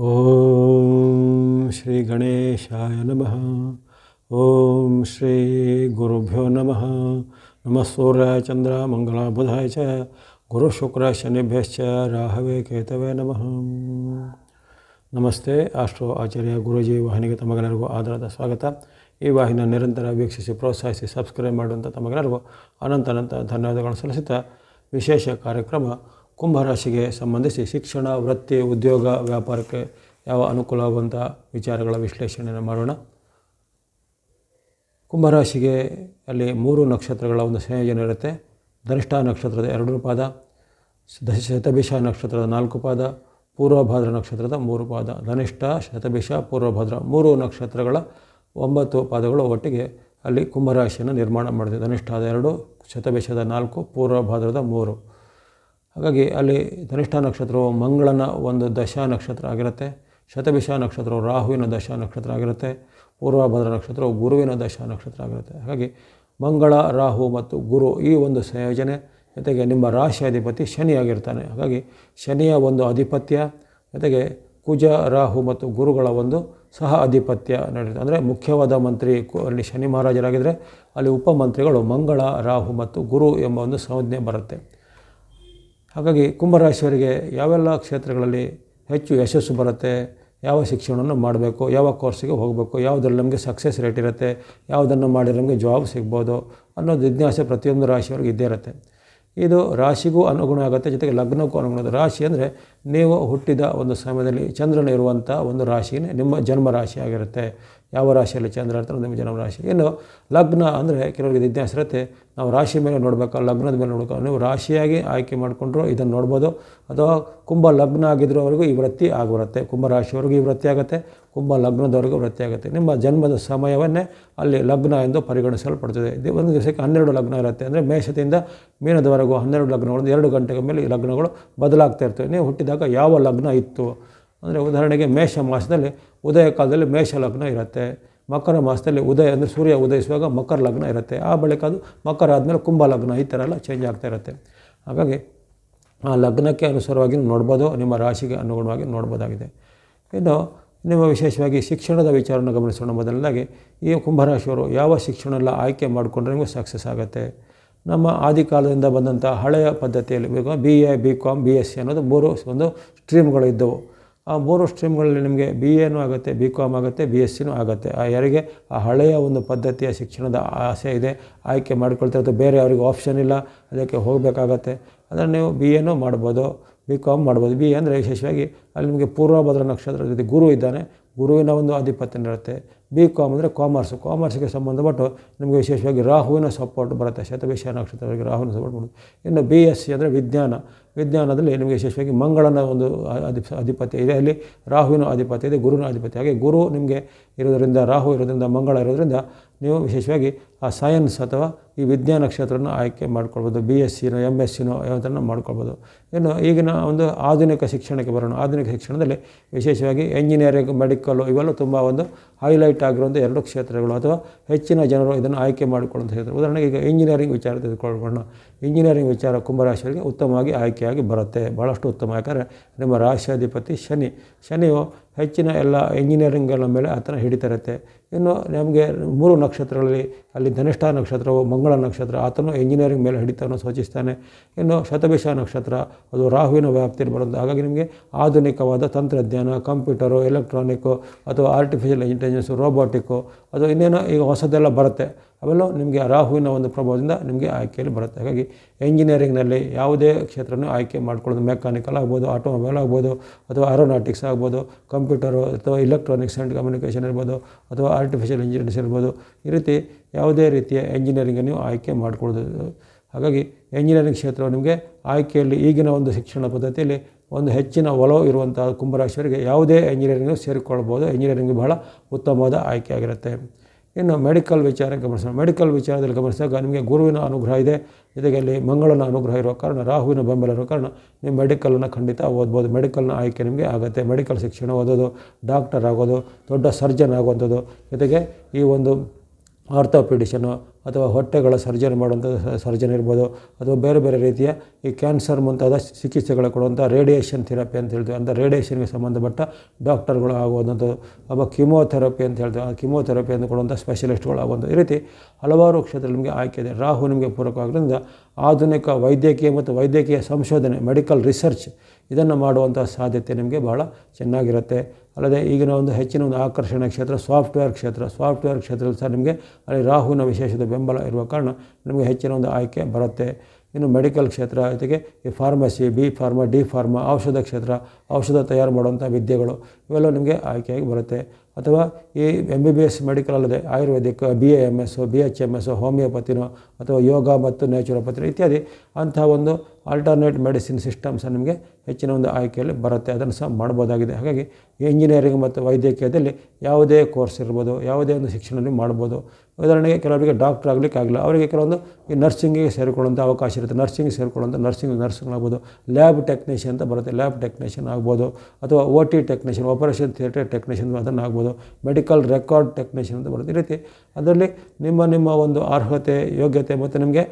ಓಂ ಶ್ರೀ ಗಣೇಶಾಯ ನಮಃ. ಓಂ ಶ್ರೀ ಗುರುಭ್ಯೋ ನಮಃ. ನಮಃ ಸೂರ್ಯ ಚಂದ್ರ ಮಂಗಳ ಬುಧಾಯ ಚ. ಗುರು ಶುಕ್ರ ಶನಿಭ್ಯಶ್ಚ ರಾಹವೇ ಕೇತವೇ ನಮಃ. ನಮಸ್ತೆ ಆಸ್ಟ್ರೋ ಆಚಾರ್ಯ ಗುರುಜಿ, ವಾಹಿನಿಗೆ ತಮಗೆಲ್ಲರಿಗೂ ಆಧಾರದ ಸ್ವಾಗತ. ಈ ವಾಹಿನ ನಿರಂತರ ವೀಕ್ಷಿಸಿ, ಪ್ರೋತ್ಸಾಹಿಸಿ, ಸಬ್ಸ್ಕ್ರೈಬ್ ಮಾಡುವಂಥ ತಮಗೆಲ್ಲರಿಗೂ ಅನಂತ ಅನಂತ ಧನ್ಯವಾದಗಳನ್ನು ಸಲ್ಲಿಸುತ್ತಾ ವಿಶೇಷ ಕಾರ್ಯಕ್ರಮ ಕುಂಭರಾಶಿಗೆ ಸಂಬಂಧಿಸಿ ಶಿಕ್ಷಣ, ವೃತ್ತಿ, ಉದ್ಯೋಗ, ವ್ಯಾಪಾರಕ್ಕೆ ಯಾವ ಅನುಕೂಲವಾಗುವಂಥ ವಿಚಾರಗಳ ವಿಶ್ಲೇಷಣೆಯನ್ನು ಮಾಡೋಣ. ಕುಂಭರಾಶಿಗೆ ಅಲ್ಲಿ ಮೂರು ನಕ್ಷತ್ರಗಳ ಒಂದು ಸಂಯೋಜನೆ ಇರುತ್ತೆ. ಧನಿಷ್ಠ ನಕ್ಷತ್ರದ ಎರಡು ಪಾದ ದಶ ಶತಭಿಷ ನಕ್ಷತ್ರದ ನಾಲ್ಕು ಪಾದ, ಪೂರ್ವಭಾದ್ರ ನಕ್ಷತ್ರದ ಮೂರು ಪಾದ. ಧನಿಷ್ಠ, ಶತಭಿಷ, ಪೂರ್ವಭಾದ್ರ ಮೂರು ನಕ್ಷತ್ರಗಳ ಒಂಬತ್ತು ಪಾದಗಳು ಒಟ್ಟಿಗೆ ಅಲ್ಲಿ ಕುಂಭರಾಶಿಯನ್ನು ನಿರ್ಮಾಣ ಮಾಡಿದೆ ಧನಿಷ್ಠಾದ ಎರಡು, ಶತಭಿಷದ ನಾಲ್ಕು, ಪೂರ್ವಭಾದ್ರದ ಮೂರು. ಹಾಗಾಗಿ ಅಲ್ಲಿ ಧನಿಷ್ಠ ನಕ್ಷತ್ರವು ಮಂಗಳನ ಒಂದು ದಶಾ ನಕ್ಷತ್ರ ಆಗಿರುತ್ತೆ. ಶತಭಿಷ ನಕ್ಷತ್ರವು ರಾಹುವಿನ ದಶಾ ನಕ್ಷತ್ರ ಆಗಿರುತ್ತೆ. ಪೂರ್ವಭದ್ರ ನಕ್ಷತ್ರವು ಗುರುವಿನ ದಶಾ ನಕ್ಷತ್ರ ಆಗಿರುತ್ತೆ. ಹಾಗಾಗಿ ಮಂಗಳ, ರಾಹು ಮತ್ತು ಗುರು ಈ ಒಂದು ಸಂಯೋಜನೆ. ಜೊತೆಗೆ ನಿಮ್ಮ ರಾಶಿ ಅಧಿಪತಿ ಶನಿಯಾಗಿರ್ತಾನೆ ಹಾಗಾಗಿ ಶನಿಯ ಒಂದು ಆಧಿಪತ್ಯ ಜೊತೆಗೆ ಕುಜ, ರಾಹು ಮತ್ತು ಗುರುಗಳ ಒಂದು ಸಹ ಆಧಿಪತ್ಯ ನಡೆಯುತ್ತೆ ಅಂದರೆ ಮುಖ್ಯವಾದ ಮಂತ್ರಿ ಅಲ್ಲಿ ಶನಿ ಮಹಾರಾಜರಾಗಿದ್ದರೆ ಅಲ್ಲಿ ಉಪಮಂತ್ರಿಗಳು ಮಂಗಳ, ರಾಹು ಮತ್ತು ಗುರು ಎಂಬ ಒಂದು ಸಂಜ್ಞೆ ಬರುತ್ತೆ. ಹಾಗಾಗಿ ಕುಂಭರಾಶಿಯವರಿಗೆ ಯಾವೆಲ್ಲ ಕ್ಷೇತ್ರಗಳಲ್ಲಿ ಹೆಚ್ಚು ಯಶಸ್ಸು ಬರುತ್ತೆ, ಯಾವ ಶಿಕ್ಷಣವನ್ನು ಮಾಡಬೇಕು, ಯಾವ ಕೋರ್ಸಿಗೆ ಹೋಗಬೇಕು, ಯಾವುದ್ರಲ್ಲಿ ನಮಗೆ ಸಕ್ಸಸ್ ರೇಟ್ ಇರುತ್ತೆ, ಯಾವುದನ್ನು ಮಾಡಿದ್ರೆ ನಮಗೆ ಜಾಬ್ ಸಿಗ್ಬೋದು ಅನ್ನೋದು ಜಿಜ್ಞಾಸೆ ಪ್ರತಿಯೊಂದು ರಾಶಿಯವ್ರಿಗೆ ಇದ್ದೇ ಇರುತ್ತೆ. ಇದು ರಾಶಿಗೂ ಅನುಗುಣ ಆಗುತ್ತೆ, ಜೊತೆಗೆ ಲಗ್ನಕ್ಕೂ ಅನುಗುಣ ರಾಶಿ ಅಂದರೆ ನೀವು ಹುಟ್ಟಿದ ಒಂದು ಸಮಯದಲ್ಲಿ ಚಂದ್ರನ ಇರುವಂಥ ಒಂದು ರಾಶಿನೇ ನಿಮ್ಮ ಜನ್ಮ ರಾಶಿ ಆಗಿರುತ್ತೆ. ಯಾವ ರಾಶಿಯಲ್ಲಿ ಚಂದ್ರ ಇರ್ತಾರೆ ನಿಮ್ಮ ಜನ್ಮ ರಾಶಿ. ಇನ್ನು ಲಗ್ನ ಅಂದರೆ ಕೆಲವರಿಗೆ ಜಿಜ್ಞಾಸೆ ಇರುತ್ತೆ ನಾವು ರಾಶಿ ಮೇಲೆ ನೋಡಬೇಕು, ಲಗ್ನದ ಮೇಲೆ ನೋಡಬೇಕು. ನೀವು ರಾಶಿಯಾಗಿ ಆಯ್ಕೆ ಮಾಡಿಕೊಂಡ್ರು ಇದನ್ನು ನೋಡ್ಬೋದು. ಅಥವಾ ಕುಂಭ ಲಗ್ನ ಆಗಿದ್ರವರೆಗೂ ಈ ವೃತ್ತಿ ಆಗಿಬರುತ್ತೆ ಕುಂಭ ರಾಶಿಯವರೆಗೂ ಈ ವೃತ್ತಿ ಆಗುತ್ತೆ, ಕುಂಭ ಲಗ್ನದವರೆಗೂ ವೃತ್ತಿ ಆಗುತ್ತೆ. ನಿಮ್ಮ ಜನ್ಮದ ಸಮಯವನ್ನೇ ಅಲ್ಲಿ ಲಗ್ನ ಎಂದು ಪರಿಗಣಿಸಲ್ಪಡ್ತದೆ. ಒಂದು ದಿವಸಕ್ಕೆ ಹನ್ನೆರಡು ಲಗ್ನ ಇರುತ್ತೆ. ಅಂದರೆ ಮೇಷದಿಂದ ಮೀನದವರೆಗೂ ಹನ್ನೆರಡು ಲಗ್ನಗಳು ಎರಡು ಗಂಟೆಗೆ ಮೇಲೆ ಈ ಲಗ್ನಗಳು ಬದಲಾಗ್ತಾ ಇರ್ತವೆ. ನೀವು ಹುಟ್ಟಿದಾಗ ಯಾವ ಲಗ್ನ ಇತ್ತು? ಅಂದರೆ ಉದಾಹರಣೆಗೆ ಮೇಷ ಮಾಸದಲ್ಲಿ ಉದಯ ಕಾಲದಲ್ಲಿ ಮೇಷ ಲಗ್ನ ಇರುತ್ತೆ. ಮಕರ ಮಾಸದಲ್ಲಿ ಉದಯ ಅಂದರೆ ಸೂರ್ಯ ಉದಯಿಸುವಾಗ ಮಕರ ಲಗ್ನ ಇರುತ್ತೆ. ಆ ಬಳಿಕ ಅದು ಮಕರ ಆದಮೇಲೆ ಕುಂಭ ಲಗ್ನ ಈ ಥರ ಎಲ್ಲ ಚೇಂಜ್ ಆಗ್ತಾ ಇರುತ್ತೆ. ಹಾಗಾಗಿ ಆ ಲಗ್ನಕ್ಕೆ ಅನುಸಾರವಾಗಿ ನೋಡ್ಬೋದು, ನಿಮ್ಮ ರಾಶಿಗೆ ಅನುಗುಣವಾಗಿ ನೋಡ್ಬೋದಾಗಿದೆ. ಇನ್ನು ನಿಮ್ಮ ವಿಶೇಷವಾಗಿ ಶಿಕ್ಷಣದ ವಿಚಾರವನ್ನು ಗಮನಿಸೋಣ ಮೊದಲನೇದಾಗಿ, ಈ ಕುಂಭರಾಶಿಯವರು ಯಾವ ಶಿಕ್ಷಣ ಎಲ್ಲ ಆಯ್ಕೆ ಮಾಡಿಕೊಂಡ್ರೆ ನಿಮಗೆ ಸಕ್ಸಸ್ ಆಗುತ್ತೆ. ನಮ್ಮ ಆದಿಕಾಲದಿಂದ ಬಂದಂಥ ಹಳೆಯ ಪದ್ಧತಿಯಲ್ಲಿ B A B com B S C ಅನ್ನೋದು ಮೂರು ಒಂದು ಸ್ಟ್ರೀಮ್ಗಳು ಇದ್ದವು. ಆ ಮೂರು ಸ್ಟ್ರೀಮ್ಗಳಲ್ಲಿ ನಿಮಗೆ ಬಿ ಎನೂ ಆಗುತ್ತೆ ಬಿ ಕಾಮ್ ಆಗುತ್ತೆ ಬಿ ಎಸ್ ಸಿನೂ ಆಗುತ್ತೆ. ಆ ಯಾರಿಗೆ ಆ ಹಳೆಯ ಒಂದು ಪದ್ಧತಿಯ ಶಿಕ್ಷಣದ ಆಸೆ ಇದೆ, ಆಯ್ಕೆ ಮಾಡ್ಕೊಳ್ತಾ ಅಥವಾ ಬೇರೆ ಅವರಿಗೆ ಆಪ್ಷನ್ ಇಲ್ಲ, ಅದಕ್ಕೆ ಹೋಗಬೇಕಾಗತ್ತೆ. ಅಂದರೆ ನೀವು ಬಿ ಎನೂ ಮಾಡ್ಬೋದು ಬಿ ಕಾಮ್ ಮಾಡ್ಬೋದು. ಬಿ ಎ ಅಂದರೆ ವಿಶೇಷವಾಗಿ ಅಲ್ಲಿ ನಿಮಗೆ ಪೂರ್ವಭದ್ರ ನಕ್ಷತ್ರದ ಜೊತೆ ಗುರು ಇದ್ದಾನೆ ಗುರುವಿನ ಒಂದು ಆಧಿಪತ್ಯ ಇರುತ್ತೆ ಬಿ ಕಾಮ್ ಅಂದರೆ ಕಾಮರ್ಸ್ ಕಾಮರ್ಸ್ಗೆ ಸಂಬಂಧಪಟ್ಟು ನಿಮಗೆ ವಿಶೇಷವಾಗಿ ರಾಹುವಿನ ಸಪೋರ್ಟ್ ಬರುತ್ತೆ ಶತಭಿಷ ನಕ್ಷತ್ರವಾಗಿ ರಾಹುವಿನ ಸಪೋರ್ಟ್ ಬರುತ್ತೆ. ಇನ್ನು ಬಿ ಎಸ್ ಸಿ ಅಂದರೆ ವಿಜ್ಞಾನ, ವಿಜ್ಞಾನದಲ್ಲಿ ನಿಮಗೆ ವಿಶೇಷವಾಗಿ ಮಂಗಳನ ಒಂದು ಅಧಿ ಅಧಿಪತ್ಯ ಇದೆ. ಅಲ್ಲಿ ರಾಹುವಿನ ಆಧಿಪತ್ಯ ಇದೆ, ಗುರುವಿನ ಆಧಿಪತ್ಯ. ಹಾಗೆ ಗುರು ನಿಮಗೆ ಇರೋದರಿಂದ ರಾಹು ಇರೋದರಿಂದ ಮಂಗಳ ಇರೋದರಿಂದ ನೀವು ವಿಶೇಷವಾಗಿ ಆ ಸೈನ್ಸ್ ಅಥವಾ ಈ ವಿಜ್ಞಾನ ಕ್ಷೇತ್ರನ ಆಯ್ಕೆ ಮಾಡ್ಕೊಳ್ಬೋದು ಬಿ ಎಸ್ ಸಿನೋ ಎಂ ಎಸ್ ಸಿನೋ ಯಾವುದನ್ನು ಮಾಡ್ಕೊಳ್ಬೋದು. ಇನ್ನು ಈಗಿನ ಒಂದು ಆಧುನಿಕ ಶಿಕ್ಷಣಕ್ಕೆ ಬರೋಣ. ಆಧುನಿಕ ಶಿಕ್ಷಣದಲ್ಲಿ ವಿಶೇಷವಾಗಿ ಎಂಜಿನಿಯರಿಂಗ್ ಮೆಡಿಕಲ್ಲು ಇವೆಲ್ಲ ತುಂಬ ಒಂದು ಹೈಲೈಟ್ ಆಗಿರುವಂಥ ಎರಡು ಕ್ಷೇತ್ರಗಳು ಅಥವಾ ಹೆಚ್ಚಿನ ಜನರು ಇದನ್ನು ಆಯ್ಕೆ ಮಾಡಿಕೊಳ್ಳುವಂಥ ಕ್ಷೇತ್ರ. ಉದಾಹರಣೆಗೆ ಈಗ ಇಂಜಿನಿಯರಿಂಗ್ ವಿಚಾರ ತೆಗೆದುಕೊಳ್ಳೋಣ ಇಂಜಿನಿಯರಿಂಗ್ ವಿಚಾರ ಕುಂಭರಾಶಿಯವರಿಗೆ ಉತ್ತಮವಾಗಿ ಆಯ್ಕೆಯಾಗಿ ಬರುತ್ತೆ. ಭಾಳಷ್ಟು ಉತ್ತಮ. ಯಾಕಂದರೆ ನಿಮ್ಮ ರಾಶಿಯಾಧಿಪತಿ ಶನಿ. ಶನಿಯು ಹೆಚ್ಚಿನ ಎಲ್ಲ ಇಂಜಿನಿಯರಿಂಗ್ಗಳ ಮೇಲೆ ಆತನ ಹಿಡಿತಾ ಇರುತ್ತೆ ಇನ್ನು ನಮಗೆ ಮೂರು ನಕ್ಷತ್ರಗಳಲ್ಲಿ ಅಲ್ಲಿ ಧನಿಷ್ಠ ನಕ್ಷತ್ರವು ಮಂಗಳ ನಕ್ಷತ್ರ, ಆತನು ಇಂಜಿನಿಯರಿಂಗ್ ಮೇಲೆ ಹಿಡಿತವನ್ನು ಸೂಚಿಸ್ತಾನೆ. ಇನ್ನು ಶತಭಿಷ ನಕ್ಷತ್ರ, ಅದು ರಾಹುವಿನ ವ್ಯಾಪ್ತಿಯಲ್ಲಿ ಬರುತ್ತೆ ಹಾಗಾಗಿ ನಿಮಗೆ ಆಧುನಿಕವಾದ ತಂತ್ರಜ್ಞಾನ ಕಂಪ್ಯೂಟರು ಎಲೆಕ್ಟ್ರಾನಿಕ್ಕು ಅಥವಾ ಆರ್ಟಿಫಿಷಿಯಲ್ ಇಂಟೆಲಿಜೆನ್ಸು ರೋಬೋಟಿಕ್ಕು ಅದು ಇನ್ನೇನೋ ಈಗ ಹೊಸದೆಲ್ಲ ಬರುತ್ತೆ. ಅವೆಲ್ಲ ನಿಮಗೆ ರಾಹುವಿನ ಒಂದು ಪ್ರಭಾವದಿಂದ ನಿಮಗೆ ಆಯ್ಕೆಯಲ್ಲಿ ಬರುತ್ತೆ. ಹಾಗಾಗಿ ಎಂಜಿನಿಯರಿಂಗ್ನಲ್ಲಿ ಯಾವುದೇ ಕ್ಷೇತ್ರನೂ ಆಯ್ಕೆ ಮಾಡ್ಕೊಳ್ಳೋದು ಮೆಕ್ಯಾನಿಕಲ್ ಆಗ್ಬೋದು ಆಟೋಮೊಬೈಲ್ ಆಗ್ಬೋದು, ಅಥವಾ ಏರೋನಾಟಿಕ್ಸ್ ಆಗ್ಬೋದು ಕಂಪ್ಯೂಟರು ಅಥವಾ ಇಲೆಕ್ಟ್ರಾನಿಕ್ಸ್ ಆ್ಯಂಡ್ ಕಮ್ಯುನಿಕೇಷನ್ ಇರ್ಬೋದು, ಅಥವಾ ಆರ್ಟಿಫಿಷಿಯಲ್ ಇಂಜಿನಿಯರ್ಸ್ ಇರ್ಬೋದು. ಈ ರೀತಿ ಯಾವುದೇ ರೀತಿಯ ಎಂಜಿನಿಯರಿಂಗ್ ನೀವು ಆಯ್ಕೆ ಮಾಡ್ಕೊಳ್ಳೋದು. ಹಾಗಾಗಿ ಎಂಜಿನಿಯರಿಂಗ್ ಕ್ಷೇತ್ರವು ನಿಮಗೆ ಆಯ್ಕೆಯಲ್ಲಿ ಈಗಿನ ಒಂದು ಶಿಕ್ಷಣ ಪದ್ಧತಿಯಲ್ಲಿ ಒಂದು ಹೆಚ್ಚಿನ ಒಲವು ಇರುವಂಥ ಕುಂಭರಾಶಿಯವರಿಗೆ ಯಾವುದೇ ಎಂಜಿನಿಯರಿಂಗ್ ಸೇರಿಕೊಳ್ಬೋದು ಎಂಜಿನಿಯರಿಂಗ್ ಬಹಳ ಉತ್ತಮವಾದ ಆಯ್ಕೆ ಆಗಿರುತ್ತೆ. ಇನ್ನು ಮೆಡಿಕಲ್ ವಿಚಾರ ಗಮನಿಸೋಣ. ಮೆಡಿಕಲ್ ವಿಚಾರದಲ್ಲಿ ಗಮನಿಸಿದಾಗ ನಿಮಗೆ ಗುರುವಿನ ಅನುಗ್ರಹ ಇದೆ. ಜೊತೆಗೆ ಅಲ್ಲಿ ಮಂಗಳನ ಅನುಗ್ರಹ ಇರೋ ಕಾರಣ, ರಾಹುವಿನ ಬೆಂಬಲ ಇರೋ ಕಾರಣ ನೀವು ಮೆಡಿಕಲನ್ನು ಖಂಡಿತ ಓದ್ಬೋದು. ಮೆಡಿಕಲ್ನ ಆಯ್ಕೆ ನಿಮಗೆ ಆಗುತ್ತೆ. ಮೆಡಿಕಲ್ ಶಿಕ್ಷಣ ಓದೋದು ಡಾಕ್ಟರ್ ಆಗೋದು, ದೊಡ್ಡ ಸರ್ಜನ್ ಆಗುವಂಥದ್ದು. ಜೊತೆಗೆ ಈ ಒಂದು ಆರ್ಥೋಪಿಡಿಷನು ಅಥವಾ ಹೊಟ್ಟೆಗಳ ಸರ್ಜರಿ ಮಾಡುವಂಥ ಸರ್ಜನ್ ಇರ್ಬೋದು ಅಥವಾ ಬೇರೆ ಬೇರೆ ರೀತಿಯ ಈ ಕ್ಯಾನ್ಸರ್ ಮುಂತಾದ ಚಿಕಿತ್ಸೆಗಳು ಕೊಡುವಂಥ ರೇಡಿಯೇಷನ್ ಥೆರಪಿ ಅಂತ ಹೇಳ್ತೀವಿ. ಅಂತ ರೇಡಿಯೇಷನ್ಗೆ ಸಂಬಂಧಪಟ್ಟ ಡಾಕ್ಟರ್ಗಳು ಆಗುವಂಥದ್ದು ಅಥವಾ ಕಿಮೋಥೆರಪಿ ಅಂತ ಹೇಳ್ತೀವಿ. ಆ ಕಿಮೋಥೆರಪಿ ಅಂತ ಕೊಡುವಂಥ ಸ್ಪೆಷಲಿಸ್ಟ್ಗಳು ಆಗುವಂಥ ಈ ರೀತಿ ಹಲವಾರು ಕ್ಷೇತ್ರ ನಿಮಗೆ ಆಯ್ಕೆ ಇದೆ. ರಾಹು ನಿಮಗೆ ಪೂರಕವಾಗಿರೋದ್ರಿಂದ ಆಧುನಿಕ ವೈದ್ಯಕೀಯ ಮತ್ತು ವೈದ್ಯಕೀಯ ಸಂಶೋಧನೆ, ಮೆಡಿಕಲ್ ರಿಸರ್ಚ್ ಇದನ್ನು ಮಾಡುವಂಥ ಸಾಧ್ಯತೆ ನಿಮಗೆ ಬಹಳ ಚೆನ್ನಾಗಿರುತ್ತೆ. ಅಲ್ಲದೆ ಈಗಿನ ಒಂದು ಹೆಚ್ಚಿನ ಒಂದು ಆಕರ್ಷಣೆ ಕ್ಷೇತ್ರ, ಸಾಫ್ಟ್ವೇರ್ ಕ್ಷೇತ್ರ, ಸಾಫ್ಟ್ವೇರ್ ಕ್ಷೇತ್ರದಲ್ಲಿ ಸಹ ನಿಮಗೆ ಅಲ್ಲಿ ರಾಹುವಿನ ವಿಶೇಷದ ಬೆಂಬಲ ಇರುವ ಕಾರಣ ನಿಮಗೆ ಹೆಚ್ಚಿನ ಒಂದು ಆಯ್ಕೆ ಬರುತ್ತೆ. ಇನ್ನು ಮೆಡಿಕಲ್ ಕ್ಷೇತ್ರ, ಜೊತೆಗೆ ಈ pharmacy, B pharma, D pharma, ಔಷಧ ಕ್ಷೇತ್ರ, ಔಷಧ ತಯಾರು ಮಾಡುವಂಥ ವಿದ್ಯೆಗಳು ಇವೆಲ್ಲ ನಿಮಗೆ ಆಯ್ಕೆಯಾಗಿ ಬರುತ್ತೆ. ಅಥವಾ ಈ M B B S medical ಅಲ್ಲದೆ Ayurvedic B A M S B H M S ಹೋಮಿಯೋಪತಿನೋ ಅಥವಾ ಯೋಗ ಮತ್ತು ನ್ಯಾಚುರೋಪತಿ ಇತ್ಯಾದಿ ಅಂಥ ಒಂದು ಆಲ್ಟರ್ನೇಟ್ ಮೆಡಿಸಿನ್ ಸಿಸ್ಟಮ್ಸ್ ನಿಮಗೆ ಹೆಚ್ಚಿನ ಒಂದು ಆಯ್ಕೆಯಲ್ಲಿ ಬರುತ್ತೆ. ಅದನ್ನು ಸಹ ಮಾಡ್ಬೋದಾಗಿದೆ. ಹಾಗಾಗಿ ಇಂಜಿನಿಯರಿಂಗ್ ಮತ್ತು ವೈದ್ಯಕೀಯದಲ್ಲಿ ಯಾವುದೇ ಕೋರ್ಸ್ ಇರ್ಬೋದು, ಯಾವುದೇ ಒಂದು ಶಿಕ್ಷಣದಲ್ಲಿ ಮಾಡ್ಬೋದು. ಉದಾಹರಣೆಗೆ ಕೆಲವರಿಗೆ ಡಾಕ್ಟರ್ ಆಗಲಿಕ್ಕೆ ಅವರಿಗೆ ಕೆಲವೊಂದು ಈ ನರ್ಸಿಂಗಿಗೆ ಸೇರಿಕೊಳ್ಳುವಂಥ ಅವಕಾಶ ಇರುತ್ತೆ. ನರ್ಸಿಂಗ್ ಸೇರಿಕೊಳ್ಳುವಂಥ ನರ್ಸಿಂಗ್ ನರ್ಸ್ಗಳಾಗ್ಬೋದು ಲ್ಯಾಬ್ ಟೆಕ್ನಿಷಿಯನ್ ಅಂತ ಬರುತ್ತೆ. ಲ್ಯಾಬ್ ಟೆಕ್ನಿಷಿಯನ್ ಆಗ್ಬೋದು, ಅಥವಾ O T technician operation theatre technician ಅದನ್ನು ಆಗ್ಬೋದು ಮೆಡಿಕಲ್ ರೆಕಾರ್ಡ್ ಟೆಕ್ನಿಷಿಯನ್ ಅಂತ ಬರುತ್ತೆ. ಈ ರೀತಿ ಅದರಲ್ಲಿ ನಿಮ್ಮ ನಿಮ್ಮ ಒಂದು ಅರ್ಹತೆ, ಯೋಗ್ಯತೆ ಮತ್ತು ನಿಮಗೆ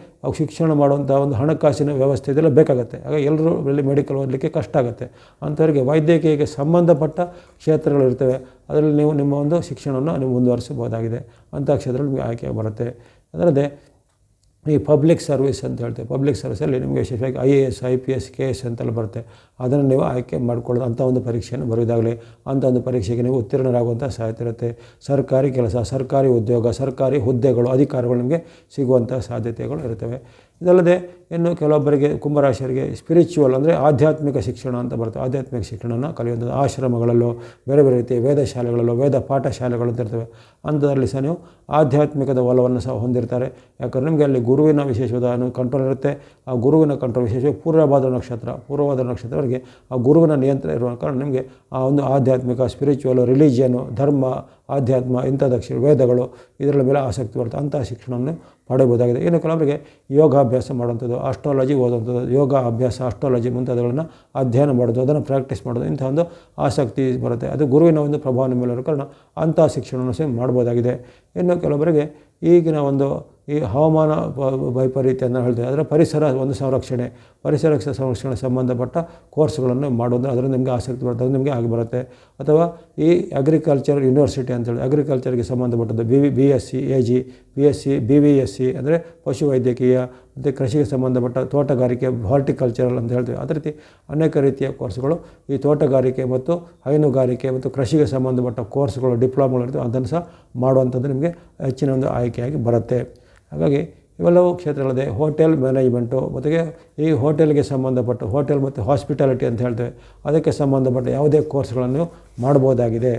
ಶಿಕ್ಷಣ ಮಾಡುವಂಥ ಒಂದು ಹಣಕಾಸಿನ ವ್ಯವಸ್ಥೆ ಇದೆಲ್ಲ ಬೇಕಾಗುತ್ತೆ. ಆಗ ಎಲ್ಲರೂ ಇಲ್ಲಿ ಮೆಡಿಕಲ್ ಓದಲಿಕ್ಕೆ ಕಷ್ಟ ಆಗುತ್ತೆ. ಅಂಥವರಿಗೆ ವೈದ್ಯಕೀಯಕ್ಕೆ ಸಂಬಂಧಪಟ್ಟ ಕ್ಷೇತ್ರಗಳು ಇರ್ತವೆ. ಅದರಲ್ಲಿ ನೀವು ನಿಮ್ಮ ಒಂದು ಶಿಕ್ಷಣವನ್ನು ನೀವು ಮುಂದುವರಿಸಬಹುದಾಗಿದೆ. ಅಂಥ ಕ್ಷೇತ್ರದಲ್ಲಿ ನಿಮಗೆ ಆಯ್ಕೆ ಬರುತ್ತೆ. ಅದಲ್ಲದೆ ಈ ಪಬ್ಲಿಕ್ ಸರ್ವಿಸ್ ಅಂತ ಹೇಳ್ತೇವೆ. ಪಬ್ಲಿಕ್ ಸರ್ವಿಸಲ್ಲಿ ನಿಮಗೆ ವಿಶೇಷವಾಗಿ I A S I P S K S ಅಂತೆಲ್ಲ ಬರುತ್ತೆ. ಅದನ್ನು ನೀವು ಆಯ್ಕೆ ಮಾಡ್ಕೊಳ್ಳೋದು ಅಂಥ ಒಂದು ಪರೀಕ್ಷೆಯನ್ನು ಬರೆಯೋದಾಗಲಿ ಅಂಥ ಒಂದು ಪರೀಕ್ಷೆಗೆ ನೀವು ಉತ್ತೀರ್ಣರಾಗುವಂಥ ಸಾಧ್ಯತೆ ಇರುತ್ತೆ. ಸರ್ಕಾರಿ ಕೆಲಸ, ಸರ್ಕಾರಿ ಉದ್ಯೋಗ, ಸರ್ಕಾರಿ ಹುದ್ದೆಗಳು, ಅಧಿಕಾರಗಳು ನಿಮಗೆ ಸಿಗುವಂಥ ಸಾಧ್ಯತೆಗಳು ಇರ್ತವೆ. ಇದಲ್ಲದೆ ಇನ್ನು ಕೆಲವೊಬ್ಬರಿಗೆ ಕುಂಭರಾಶಿಯರಿಗೆ ಸ್ಪಿರಿಚುವಲ್ ಅಂದರೆ ಆಧ್ಯಾತ್ಮಿಕ ಶಿಕ್ಷಣ ಅಂತ ಬರುತ್ತೆ. ಆಧ್ಯಾತ್ಮಿಕ ಶಿಕ್ಷಣನ ಕಲಿಯುವಂಥದ್ದು ಆಶ್ರಮಗಳಲ್ಲೋ, ಬೇರೆ ಬೇರೆ ರೀತಿಯ ವೇದ ಶಾಲೆಗಳಲ್ಲೋ, ವೇದ ಪಾಠಶಾಲೆಗಳು ಅಂತ ಇರ್ತವೆ. ಅಂಥದ್ರಲ್ಲಿ ಸಹ ನೀವು ಆಧ್ಯಾತ್ಮಿಕದ ಒಲವನ್ನು ಸಹ ಹೊಂದಿರ್ತಾರೆ. ಯಾಕಂದರೆ ನಿಮಗೆ ಅಲ್ಲಿ ಗುರುವಿನ ವಿಶೇಷವಾದ ಕಂಟ್ರೋಲ್ ಇರುತ್ತೆ. ಆ ಗುರುವಿನ ಕಂಟ್ರೋಲ್ ವಿಶೇಷವಾಗಿ ಪೂರ್ವಭಾದ್ರ ನಕ್ಷತ್ರ, ಪೂರ್ವಭಾದ್ರ ನಕ್ಷತ್ರವರಿಗೆ ಆ ಗುರುವಿನ ನಿಯಂತ್ರಣ ಇರುವ ಕಾರಣ ನಿಮಗೆ ಆ ಒಂದು ಆಧ್ಯಾತ್ಮಿಕ ಸ್ಪಿರಿಚುವಲ್ ರಿಲಿಜಿಯನ್ನು ಧರ್ಮ, ಆಧ್ಯಾತ್ಮ ಇಂಥ ದಕ್ಷ ವೇದಗಳು ಇದರ ಮೇಲೆ ಆಸಕ್ತಿ ಬರುತ್ತೆ. ಅಂತಹ ಶಿಕ್ಷಣವನ್ನು ಪಡೆಯಬಹುದಾಗಿದೆ. ಇನ್ನು ಕೆಲವರಿಗೆ ಯೋಗಾಭ್ಯಾಸ ಮಾಡುವಂಥದ್ದು ಅಸ್ಟ್ರಾಲಜಿ ಓದೋದು ಯೋಗ ಅಭ್ಯಾಸ ಆಸ್ಟ್ರಾಲಜಿ ಮುಂತಾದವುಗಳನ್ನು ಅಧ್ಯಯನ ಮಾಡೋದು, ಅದನ್ನು ಪ್ರಾಕ್ಟೀಸ್ ಮಾಡೋದು, ಇಂಥ ಒಂದು ಆಸಕ್ತಿ ಬರುತ್ತೆ. ಅದು ಗುರುವಿನ ಒಂದು ಪ್ರಭಾವ ಮೇಲೆ ಕಾರಣ ಅಂಥ ಶಿಕ್ಷಣವನ್ನು ಸಹ ಮಾಡ್ಬೋದಾಗಿದೆ. ಇನ್ನು ಕೆಲವರಿಗೆ ಈಗಿನ ಒಂದು ಈ ಹವಾಮಾನ ವೈಪರೀತ್ಯ ಅಂತ ಹೇಳ್ತೇವೆ, ಅದರ ಪರಿಸರ ಒಂದು ಸಂರಕ್ಷಣೆ, ಪರಿಸರ ಸಂರಕ್ಷಣೆ ಸಂಬಂಧಪಟ್ಟ ಕೋರ್ಸ್ಗಳನ್ನು ಮಾಡೋದು ಅದರಿಂದ ನಿಮಗೆ ಆಸಕ್ತಿ ಬರುತ್ತೆ, ಅದು ನಿಮಗೆ ಆಗಿ ಬರುತ್ತೆ. ಅಥವಾ ಈ ಅಗ್ರಿಕಲ್ಚರ್ ಯೂನಿವರ್ಸಿಟಿ ಅಂತೇಳಿ ಅಗ್ರಿಕಲ್ಚರ್ಗೆ ಸಂಬಂಧಪಟ್ಟದ್ದು B V B S C A G B S C B V S C ಅಂದರೆ ಪಶುವೈದ್ಯಕೀಯ ಮತ್ತು ಕೃಷಿಗೆ ಸಂಬಂಧಪಟ್ಟ ತೋಟಗಾರಿಕೆ ಹಾರ್ಟಿಕಲ್ಚರಲ್ ಅಂತ ಹೇಳ್ತೀವಿ. ಅದೇ ರೀತಿ ಅನೇಕ ರೀತಿಯ ಕೋರ್ಸ್ಗಳು ಈ ತೋಟಗಾರಿಕೆ ಮತ್ತು ಹೈನುಗಾರಿಕೆ ಮತ್ತು ಕೃಷಿಗೆ ಸಂಬಂಧಪಟ್ಟ ಕೋರ್ಸ್ಗಳು ಡಿಪ್ಲೊಮಗಳು ಇರ್ತವೆ. ಅದನ್ನು ಸಹ ಮಾಡುವಂಥದ್ದು ನಿಮಗೆ ಹೆಚ್ಚಿನ ಒಂದು ಆಯ್ಕೆಯಾಗಿ ಬರುತ್ತೆ. ಹಾಗಾಗಿ ಇವೆಲ್ಲವೂ ಕ್ಷೇತ್ರಗಳಿದೆ ಹೋಟೆಲ್ ಮ್ಯಾನೇಜ್ಮೆಂಟು ಮತ್ತು ಈ ಹೋಟೆಲ್ಗೆ ಸಂಬಂಧಪಟ್ಟ ಹೋಟೆಲ್ ಮತ್ತು ಹಾಸ್ಪಿಟಾಲಿಟಿ ಅಂತ ಹೇಳ್ತೇವೆ. ಅದಕ್ಕೆ ಸಂಬಂಧಪಟ್ಟ ಯಾವುದೇ ಕೋರ್ಸ್ಗಳನ್ನು ಮಾಡ್ಬೋದಾಗಿದೆ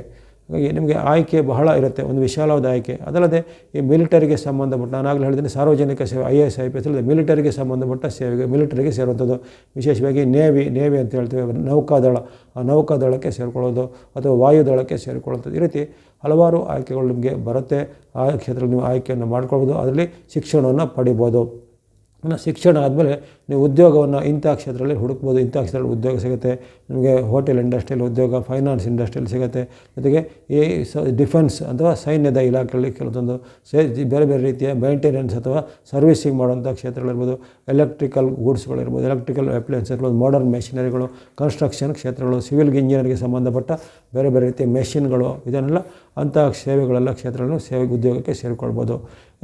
ಹಾಗಾಗಿ ನಿಮಗೆ ಆಯ್ಕೆ ಬಹಳ ಇರುತ್ತೆ, ಒಂದು ವಿಶಾಲವಾದ ಆಯ್ಕೆ. ಅದಲ್ಲದೆ ಈ ಮಿಲಿಟರಿಗೆ ಸಂಬಂಧಪಟ್ಟ, ನಾನು ಆಗಲೇ ಹೇಳಿದ್ದೀನಿ, ಸಾರ್ವಜನಿಕ ಸೇವೆ, I A S, I P S ಅಲ್ಲದೆ ಮಿಲಿಟರಿಗೆ ಸಂಬಂಧಪಟ್ಟ ಸೇವೆಗೆ, ಮಿಲಿಟರಿಗೆ ಸೇರುವಂಥದ್ದು, ವಿಶೇಷವಾಗಿ ನೇವಿ ನೇವಿ ಅಂತ ಹೇಳ್ತೇವೆ, ನೌಕಾದಳ. ಆ ನೌಕಾದಳಕ್ಕೆ ಸೇರಿಕೊಳ್ಳೋದು ಅಥವಾ ವಾಯುದಳಕ್ಕೆ ಸೇರಿಕೊಳ್ಳುವಂಥದ್ದು ಈ ರೀತಿ ಹಲವಾರು ಆಯ್ಕೆಗಳು ನಿಮಗೆ ಬರುತ್ತೆ. ಆ ಕ್ಷೇತ್ರದಲ್ಲಿ ನೀವು ಆಯ್ಕೆಯನ್ನು ಮಾಡ್ಕೊಳ್ಬೋದು, ಅದರಲ್ಲಿ ಶಿಕ್ಷಣವನ್ನು ಪಡಿಬೋದು. ಇನ್ನು ಶಿಕ್ಷಣ ಆದಮೇಲೆ ನೀವು ಉದ್ಯೋಗವನ್ನು ಇಂಥ ಕ್ಷೇತ್ರದಲ್ಲಿ ಹುಡುಕ್ಬೋದು, ಇಂಥ ಕ್ಷೇತ್ರದಲ್ಲಿ ಉದ್ಯೋಗ ಸಿಗುತ್ತೆ. ನಿಮಗೆ ಹೋಟೆಲ್ ಇಂಡಸ್ಟ್ರಿಯಲ್ಲಿ ಉದ್ಯೋಗ ಫೈನಾನ್ಸ್ ಇಂಡಸ್ಟ್ರಿಯಲ್ಲಿ ಸಿಗುತ್ತೆ. ಜೊತೆಗೆ ಈ ಸ ಡಿಫೆನ್ಸ್ ಅಥವಾ ಸೈನ್ಯದ ಇಲಾಖೆಯಲ್ಲಿ ಕೆಲವೊಂದು ಸೇ ಬೇರೆ ಬೇರೆ ರೀತಿಯ ಮೈಂಟೆನೆನ್ಸ್ ಅಥವಾ ಸರ್ವಿಸಿಂಗ್ ಮಾಡುವಂಥ ಕ್ಷೇತ್ರಗಳಿರ್ಬೋದು. ಎಲೆಕ್ಟ್ರಿಕಲ್ ಗೂಡ್ಸ್ಗಳಿರ್ಬೋದು ಎಲೆಕ್ಟ್ರಿಕಲ್ ಅಪ್ಲಯನ್ಸ್ ಇರ್ಬೋದು ಮಾಡರ್ನ್ ಮೆಷಿನರಿಗಳು ಕನ್ಸ್ಟ್ರಕ್ಷನ್ ಕ್ಷೇತ್ರಗಳು ಸಿವಿಲ್ ಇಂಜಿನಿಯರಿಗೆ ಸಂಬಂಧಪಟ್ಟ ಬೇರೆ ಬೇರೆ ರೀತಿಯ ಮೆಷಿನ್ಗಳು ಇದನ್ನೆಲ್ಲ ಅಂತಹ ಸೇವೆಗಳೆಲ್ಲ ಕ್ಷೇತ್ರಗಳನ್ನು ಸೇವೆ ಉದ್ಯೋಗಕ್ಕೆ ಸೇರಿಕೊಳ್ಬೋದು.